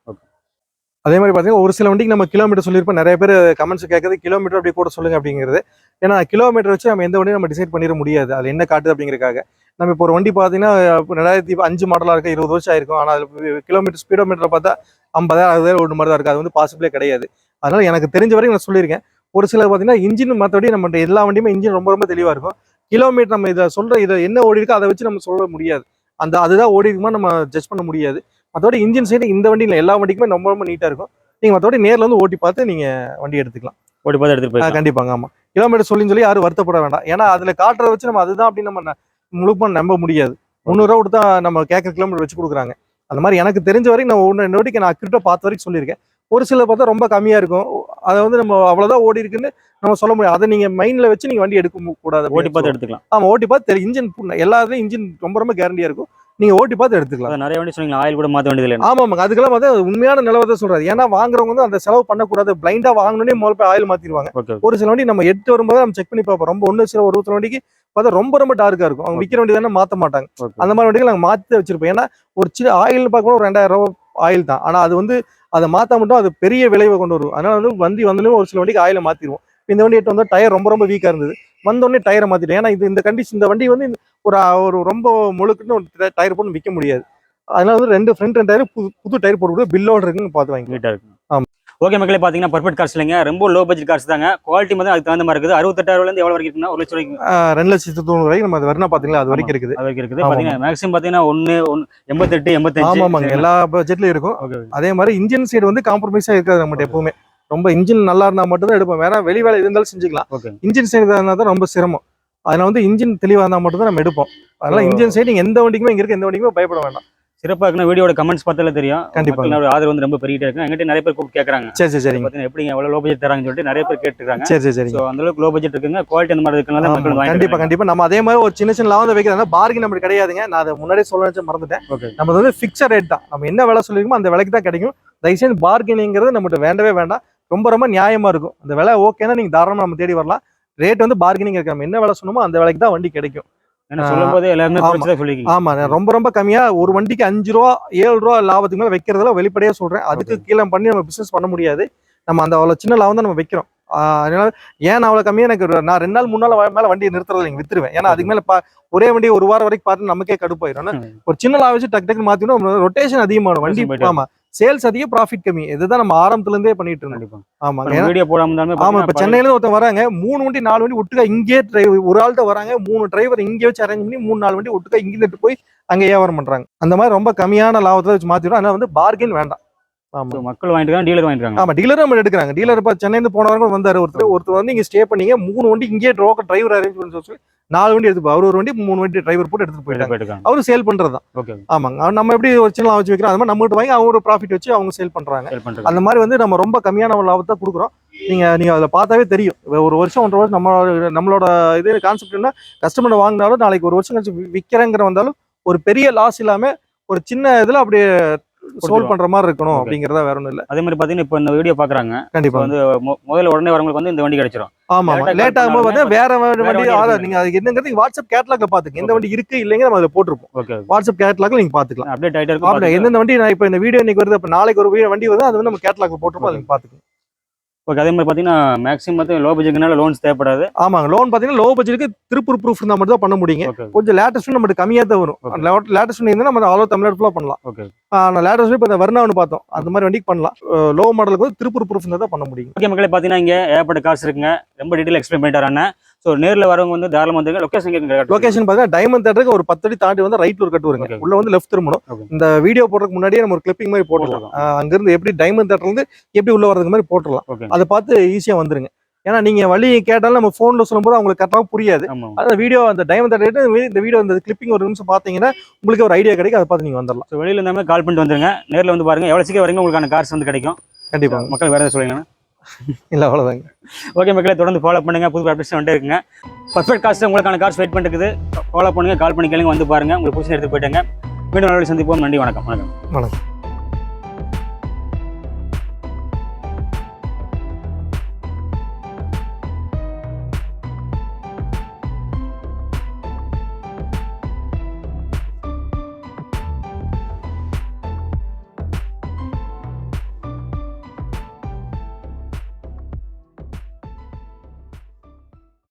அதே மாதிரி பார்த்தீங்கன்னா ஒரு சில வண்டிக்கு நம்ம கிலோமீட்டர் சொல்லியிருப்போம். நிறைய பேர் கமெண்ட்ஸ் கேட்குறது கிலோமீட்டர் அப்படி கூட சொல்லுங்க அப்படிங்கிறது. ஏன்னா கிலோமீட்டர் வச்சு நம்ம எந்த வண்டியும் நம்ம டிசைட் பண்ணிட முடியாது. அது என்ன காட்டுது அப்படிங்கிறக்காக நம்ம இப்போ ஒரு வண்டி பார்த்தீங்கன்னா இப்போ ரெண்டாயிரத்தி அஞ்சு மாடலாக இருக்கு இருபது வருஷம் ஆயிருக்கும். ஆனால் அது கிலோமீட்டர் ஸ்பீடோமீட்டர் பார்த்தா ஐம்பதாயிரம் அறுபதாயிரம் ஒரு மாதிரி தான் இருக்குது அது வந்து பாசிபிளே கிடையாது. அதனால எனக்கு தெரிஞ்ச வரைக்கும் நான் சொல்லியிருக்கேன். ஒரு சிலர் பார்த்தீங்கன்னா இன்ஜின் மற்றபடி நம்ம எல்லா வண்டியுமே இன்ஜின் ரொம்ப ரொம்ப தெளிவாக இருக்கும். கிலோமீட்டர் நம்ம இதை சொல்ற இதை என்ன ஓடி இருக்கோ அதை வச்சு நம்ம சொல்ல முடியாது. அந்த அதுதான் ஓடி இருக்குமா நம்ம ஜட்ஜ் பண்ண முடியாது. மற்றபடி இன்ஜின் சைடு இந்த வண்டியில் எல்லா வண்டிக்குமே ரொம்ப ரொம்ப நீட்டாக இருக்கும். நீங்கள் மற்றபடி நேரில் வந்து ஓட்டி பார்த்து நீங்கள் வண்டி எடுத்துக்கலாம். ஓடி பார்த்து போய் கண்டிப்பாங்க ஆமாம் கிலோமீட்டர் சொல்லி சொல்லி யாரும் வருத்தப்பட வேண்டாம். ஏன்னா அதில் காட்டுறத வச்சு நம்ம அதுதான் அப்படின்னு நம்ம முழுக்க நம்ப முடியாது. முந்நூறுரூவா கொடுத்தா நம்ம கேட்குற கிலோமீட்டர் வச்சு கொடுக்குறாங்க. அந்த மாதிரி எனக்கு தெரிஞ்ச வரைக்கும் நான் ஒன்று நோட்டிக்கு நான் அக்யூரேட்டாக பார்த்த வரைக்கும் சொல்லியிருக்கேன். ஒரு சில பார்த்தா ரொம்ப கம்மியாக இருக்கும். அதை வந்து நம்ம அவ்வளோதான் ஓடி இருக்குன்னு நம்ம சொல்ல முடியாது. அதை நீங்கள் மைண்டில் வச்சு நீங்கள் வண்டி எடுக்க கூடாது ஓட்டி பார்த்து எடுத்துக்கலாம். ஆமாம் ஓட்டி பார்த்து தெரியும் இன்ஜின் எல்லாத்துலேயும் இன்ஜின் ரொம்ப ரொம்ப கேரண்டியாக இருக்கும். நீங்கள் ஓட்டி பார்த்து எடுத்துக்கலாம். நிறைய வண்டி சொன்னீங்க ஆயில் கூட மாற்ற வேண்டியது இல்லை ஆமாம் அதுக்கெல்லாம் வந்து அது உண்மையான நிலவரத்தை சொல்றாரு. ஏன்னா வாங்குறவங்க வந்து அந்த செலவு பண்ணக்கூடாது. பிளைண்டா வாங்கணுன்னே முதல்ல போய் ஆயில் மாத்திடுவாங்க. ஓகே ஒரு சில வண்டி நம்ம எட்டு வரும்போது நம்ம செக் பண்ணி பார்ப்போம். ரொம்ப ஒன்று சில ஒரு சில வண்டிக்கு பார்த்தா ரொம்ப ரொம்ப டார்க்கா இருக்கும். அவங்க விற்கிற வண்டி தானே மாற்ற மாட்டாங்க. அந்த மாதிரி வண்டிகள் நாங்கள் மாற்றி வச்சிருப்போம். ஏன்னா ஒரு சின்ன ஆயில் பார்க்கும்போது ஒரு ரெண்டாயிரம் ரூபாய் ஆயில் தான். ஆனால் அது வந்து அதை மாற்ற மட்டும் அது பெரிய விளைவை கொண்டு வரும். அதனால வந்து வண்டி வந்தாலும் ஒரு சில வண்டிக்கு ஆயில மாற்றிடுவோம் இந்த வண்டி எட்டு வந்தால் டயர் ரொம்ப ரொம்ப வீக்காக இருந்தது. வந்தோடனே டயரை மாற்றிட்டேன் ஏன்னா இது இந்த கண்டிஷன் இந்த வண்டி வந்து ஒரு ஒரு ரொம்ப முழுக்குன்னு ஒரு டயர் போட்டு விற்க முடியாது. அதனால வந்து ரெண்டு ஃப்ரண்ட் ரெண்டு டயர் புது புது டயர் போட்டு பில்லோடு இருக்குன்னு பார்த்து வாங்கி நீட்டாக இருக்கு ஓகே மக்களே பார்த்தீங்கன்னா பர்ஃபெக்ட் கார்ஸ் இல்லைங்க. ரொம்ப லோ பட்ஜெட் கார்ஸ் தாங்க. குவாலிட்டி வந்து அதுக்கு தகுந்த மாதிரி இருக்குது. அறுபத்தெட்டாயிரம்லேருந்து எவ்வளோ வரைக்கும் இருக்குன்னா ஒரு லட்சம் வரைக்கும் ரெண்டு லட்சத்தி தொண்ணூறு வரைக்கும் நம்ம அது வரணும் பார்த்தீங்களா அது வரைக்கும் இருக்குது. அது வரைக்கும் இருக்குது. பார்த்தீங்கன்னா மேக்ஸிமம் பார்த்தீங்கன்னா ஒன்று ஒன்று எண்பத்தெட்டு எண்பத்தஞ்சு. ஆமாங்க. எல்லா பட்ஜெட்லயும் இருக்கும். அதே மாதிரி இன்ஜின் சைடு வந்து காம்ப்ரமைஸா இருக்காது நம்மகிட்ட எப்பவுமே. ரொம்ப இன்ஜின் நல்லா இருந்தா மட்டும் தான் எடுப்போம். வேற வெளி வேலை இருந்தாலும் செஞ்சுக்கலாம். இன்ஜின் சைடு தான் ரொம்ப சிரமம். அதனால வந்து இன்ஜின் தெளிவா இருந்தா மட்டும் தான் நம்ம எடுப்போம். அதனால. இன்ஜின் சைடு நீங்க எந்த வண்டிக்குமே இங்க இருக்க எந்த வண்டிக்குமே பயப்பட வேண்டாம். சிறப்பாக இருக்குன்னா வீடியோட கமெண்ட்ஸ் பார்த்தாலே தெரியும். கண்டிப்பா. மக்களோட ஆதரவு வந்து ரொம்ப பெருகிட்டே இருக்கு. எங்கிட்ட நிறைய பேர் கூப்பிட்டு கேட்குறாங்க சரி சரி பார்த்தீங்கன்னா எப்படிங்க எவ்வளோ லோ பட்ஜெட் தராங்கன்னு சொல்லிட்டு நிறைய பேர் கேட்டுருக்காங்க சரி சரி ஸோ அந்த அளவுக்கு லோ பட்ஜெட் இருக்குங்க. குவாலிட்டி அந்த மாதிரி இருக்குனால ஆமா, மக்கள் வாங்கிட்டு கண்டிப்பா கண்டிப்பா. நம்ம அதே மாதிரி ஒரு சின்ன சின்ன லாபம் வைக்கிறதா பார்கின் நம்மளுக்கு கிடையாதுங்க. நான் அதை முன்னாடியே சொல்ல நினைச்சு மறந்துட்டேன். நம்ம வந்து ஃபிக்ஸட் ரேட் தான். நம்ம என்ன விலை சொல்லிருக்கோமோ அந்த விலைக்கு தான் கிடைக்கும். தயவுசெய்து பார்கெனிங்கிறது நம்மகிட்ட வேண்டவே வேண்டாம். ரொம்ப ரொம்ப நியாயமா இருக்கும். அந்த விலை ஓகேனா நீங்க தாராளமா நம்ம தேடி வரலாம். ரேட் வந்து பார்கெனிங் இருக்கு நம்ம என்ன விலை சொன்னோமோ அந்த விலைக்கு தான் வண்டி கிடைக்கும். ரொம்ப ரொம்ப கம்மியா ஒரு வண்டிக்கு அஞ்சு ரூபா ஏழு ரூபா லாபத்துக்கு மேல வைக்கிறதுல வெளிப்படையா சொல்றேன். அதுக்கு கீழே பண்ணி நம்ம பிசினஸ் பண்ண முடியாது. நம்ம அந்த அவ்வளவு சின்ன லாபம் தான் நம்ம வைக்கிறோம். அதனால ஏன் அவ்வளவு கம்மியா எனக்கு நான் ரெண்டு நாள் மூணு நாள் மேல வண்டியை நிறுத்துறது நீங்க வித்துருவேன். ஏன்னா அதுக்கு மேல ஒரே வண்டி ஒரு வாரம் வரைக்கும் பார்த்து நமக்கே கடுப்பாயிரும். ஒரு சின்ன லாபம் வச்சு டக்கு டக்குன்னு மாத்தினோம் ரொட்டேஷன் அதிகமாகும் வண்டி ஆமா. சேல்ஸ் அதிகம் ப்ராஃபிட் கம்மி. இதுதான் நம்ம ஆரம்பத்துல இருந்தே பண்ணிட்டு இருந்தோம். ஏன்னா- வீடியோ போடாம ஆமா இப்ப சென்னையில இருந்து ஒருத்தன் வராங்க மூணு வண்டி நாலு வண்டி ஒட்டுக்கா இங்கே ஒரு ஆள்கிட்ட வராங்க மூணு டிரைவர் இங்கே வச்சு அரேஞ்ச் பண்ணி மூணு நாலு வண்டி ஒட்டுக்கா இங்க இருந்து போய் அங்க வியாபாரம் பண்றாங்க. அந்த மாதிரி ரொம்ப கம்மியான லாபத்தை வச்சு மாத்திடும் அதனால வந்து பார்கெயின் வேண்டாம். ஆமா மக்கள் வாங்கிட்டு டீலர் வாங்கிட்டு ஆமா டீலர் நம்ம எடுக்கிறாங்க. டீலர் இப்ப சென்னையில போனவங்க வந்தாரு. ஒருத்தர் ஒருத்தர் வந்து இங்க ஸ்டே பண்ணீங்க மூணு வண்டி இங்கே ட்ரோக்க டிரைவர் அரேஞ்ச் பண்ணி சொல்லி நாலு வண்டி எடுத்து அவர் ஒரு வண்டி மூணு வண்டி டிரைவர் போட்டு எடுத்துட்டு போயிட்டாங்க. அவரு சேல் பண்றது தான். ஓகே ஆமாங்க. நம்ம எப்படி ஒரு சின்ன வச்சு வைக்கிறோம் அது மாதிரி நம்மகிட்ட வாங்கி அவங்க ஒரு ப்ராஃபிட் வச்சு அவங்க சேல் பண்றாங்க. அந்த மாதிரி வந்து நம்ம ரொம்ப கம்மியான லாபத்தை கொடுக்குறோம். நீங்க நீங்க அதில் பார்த்தாவே தெரியும். ஒரு வருஷம் ஒன்றரை வருஷம் நம்ம நம்மளோட இது கான்செப்ட் என்ன? கஸ்டமர் வாங்கினாலும் நாளைக்கு ஒரு வருஷம் கழிச்சு வி- விக்கிறேங்கிற வந்தாலும் ஒரு பெரிய லாஸ் இல்லாம ஒரு சின்ன இதுல அப்படியே சோல்வ். பண்ற மாதிரி இருக்கணும். அப்படிங்கறத வேற ஒண்ணும் இல்ல. அதே மாதிரி பாத்தீங்கன்னா இப்போ இந்த வீடியோ பாக்குறாங்க. கண்டிப்பா. வந்து முதல்ல உடனே வரவங்களுக்கு வந்து இந்த வண்டி கிடைச்சிரும். ஆமா ஆமா லேட் ஆகும்போது பார்த்தா வேற வண்டி ஆதார். நீங்க அதுக்கு என்னங்கிறது வாட்ஸ்அப் கேட்லாக்ல பாத்துங்க எந்த. வண்டி இருக்கு இல்லைங்க நம்ம அதில் போட்டிருப்போம். ஓகே வாட்ஸ்அப் கேட்லாக்ல நீங்க பாத்துக்கலாம். அப்டேட் ஆயிட்டே ஆமா இருக்கும் எந்தெந்த வண்டி நான் இப்போ இந்த வீடியோ இன்னைக்கு வருது அப்ப நாளைக்கு ஒரு வண்டி வருது அது வந்து நம்ம கேட்லாக்ல போட்டிருப்போம். அதை பாத்துக்கலாம் ஓகே அதே மாதிரி பாத்தீங்கன்னா மேக்ஸிமம் லோ பட்ஜெட்னால லோன்ஸ் தேவைப்படாது. ஆமாங்க. லோன் பாத்தீங்கன்னா லோ பட்ஜெட்டுக்கு திருப்பூர் ப்ரூஃப் இருந்தா மட்டும் தான் பண்ண முடியுங்க. கொஞ்சம் லேட்டஸ்ட் நம்மளுக்கு கம்மியாக தான் வரும். லேட்டஸ்ட் இருந்தால் நம்ம ஆலோ தமிழ்நாடு ஃபுல்லாக பண்ணலாம். ஓகே ஆனால் லேட்டஸ்ட் இப்போ இந்த வர்ணான்னு பார்த்தோம். அந்த மாதிரி வண்டிக்கு பண்ணலாம். லோ மாடலுக்கு வந்து திருப்பூர் ப்ரூஃப் இருந்தால் தான் பண்ண முடியும். ஓகே மக்களே பாத்தீங்கன்னா இங்க ஏகப்பட்ட காசு இருக்குங்க. ரொம்ப டீடைல் எக்ஸ்பிளைன் பண்ணிட்டாரு அண்ணன். ஸோ நேர்ல வரவங்க வந்து தாராளமா வந்துருங்க. லொகேஷன் கேட்குங்க லொகேஷன் பார்த்தீங்கன்னா டைமண்ட் தேட்டருக்கு ஒரு பத்து அடி தாண்டி வந்து ரைட்ல ஒரு கட்டு வருங்க. உள்ள வந்து லெஃப்ட் திரும்பணும். இந்த வீடியோ போடுறதுக்கு முன்னாடியே நம்ம ஒரு கிளிப்பிங் மாதிரி போட்டுடலாம். ஆஹ் அங்கிருந்து எப்படி டைமண்ட் தேட்டர்ல இருந்து எப்படி உள்ள வரதுக்கு மாதிரி போட்டுடலாம். அதை பார்த்து ஈஸியா வந்துருங்க. ஏன்னா நீங்க வழி கேட்டாலும் நம்ம போன்ல சொல்லும்போது அவங்களுக்கு கரெக்டாக புரியாது. அந்த வீடியோ அந்த டைமண்ட் தேட்டர் இந்த வீடியோ இந்த கிளிப்பிங் ஒரு நிமிஷம் பார்த்தீங்கன்னா உங்களுக்கு ஒரு ஐடியா கிடைக்கும் அதை பார்த்து நீங்க வந்துடலாம். ஸோ வெளியில இருந்தாமே கால் பண்ணிட்டு வந்துருங்க. நேர்ல வந்து பாருங்க. எவ்வளவு சீக்கிரம் வரீங்க உங்களுக்கான கார்ஸ் வந்து கிடைக்கும். கண்டிப்பாங்க மக்கள் வேற சொல்லுங்க இல்ல அவ்வளவுதாங்க. ஓகே மக்களே தொடர்ந்து ஃபாலோ பண்ணுங்க. புது அப்டேட்ஸ் வந்துட்டே இருக்குங்க. பர்ஃபெக்ட் காஸ்ட் உங்களுக்கான கார்ஸ் வெயிட் பண்ணிருக்குது ஃபாலோ பண்ணுங்க கால் பண்ணி கேளுங்க வந்து பாருங்க. உங்களுக்கு பிடிச்சி எடுத்து போயிட்டாங்க. மீண்டும் நல்ல சந்திப்போம். நன்றி வணக்கம். வணக்கம். வணக்கம்.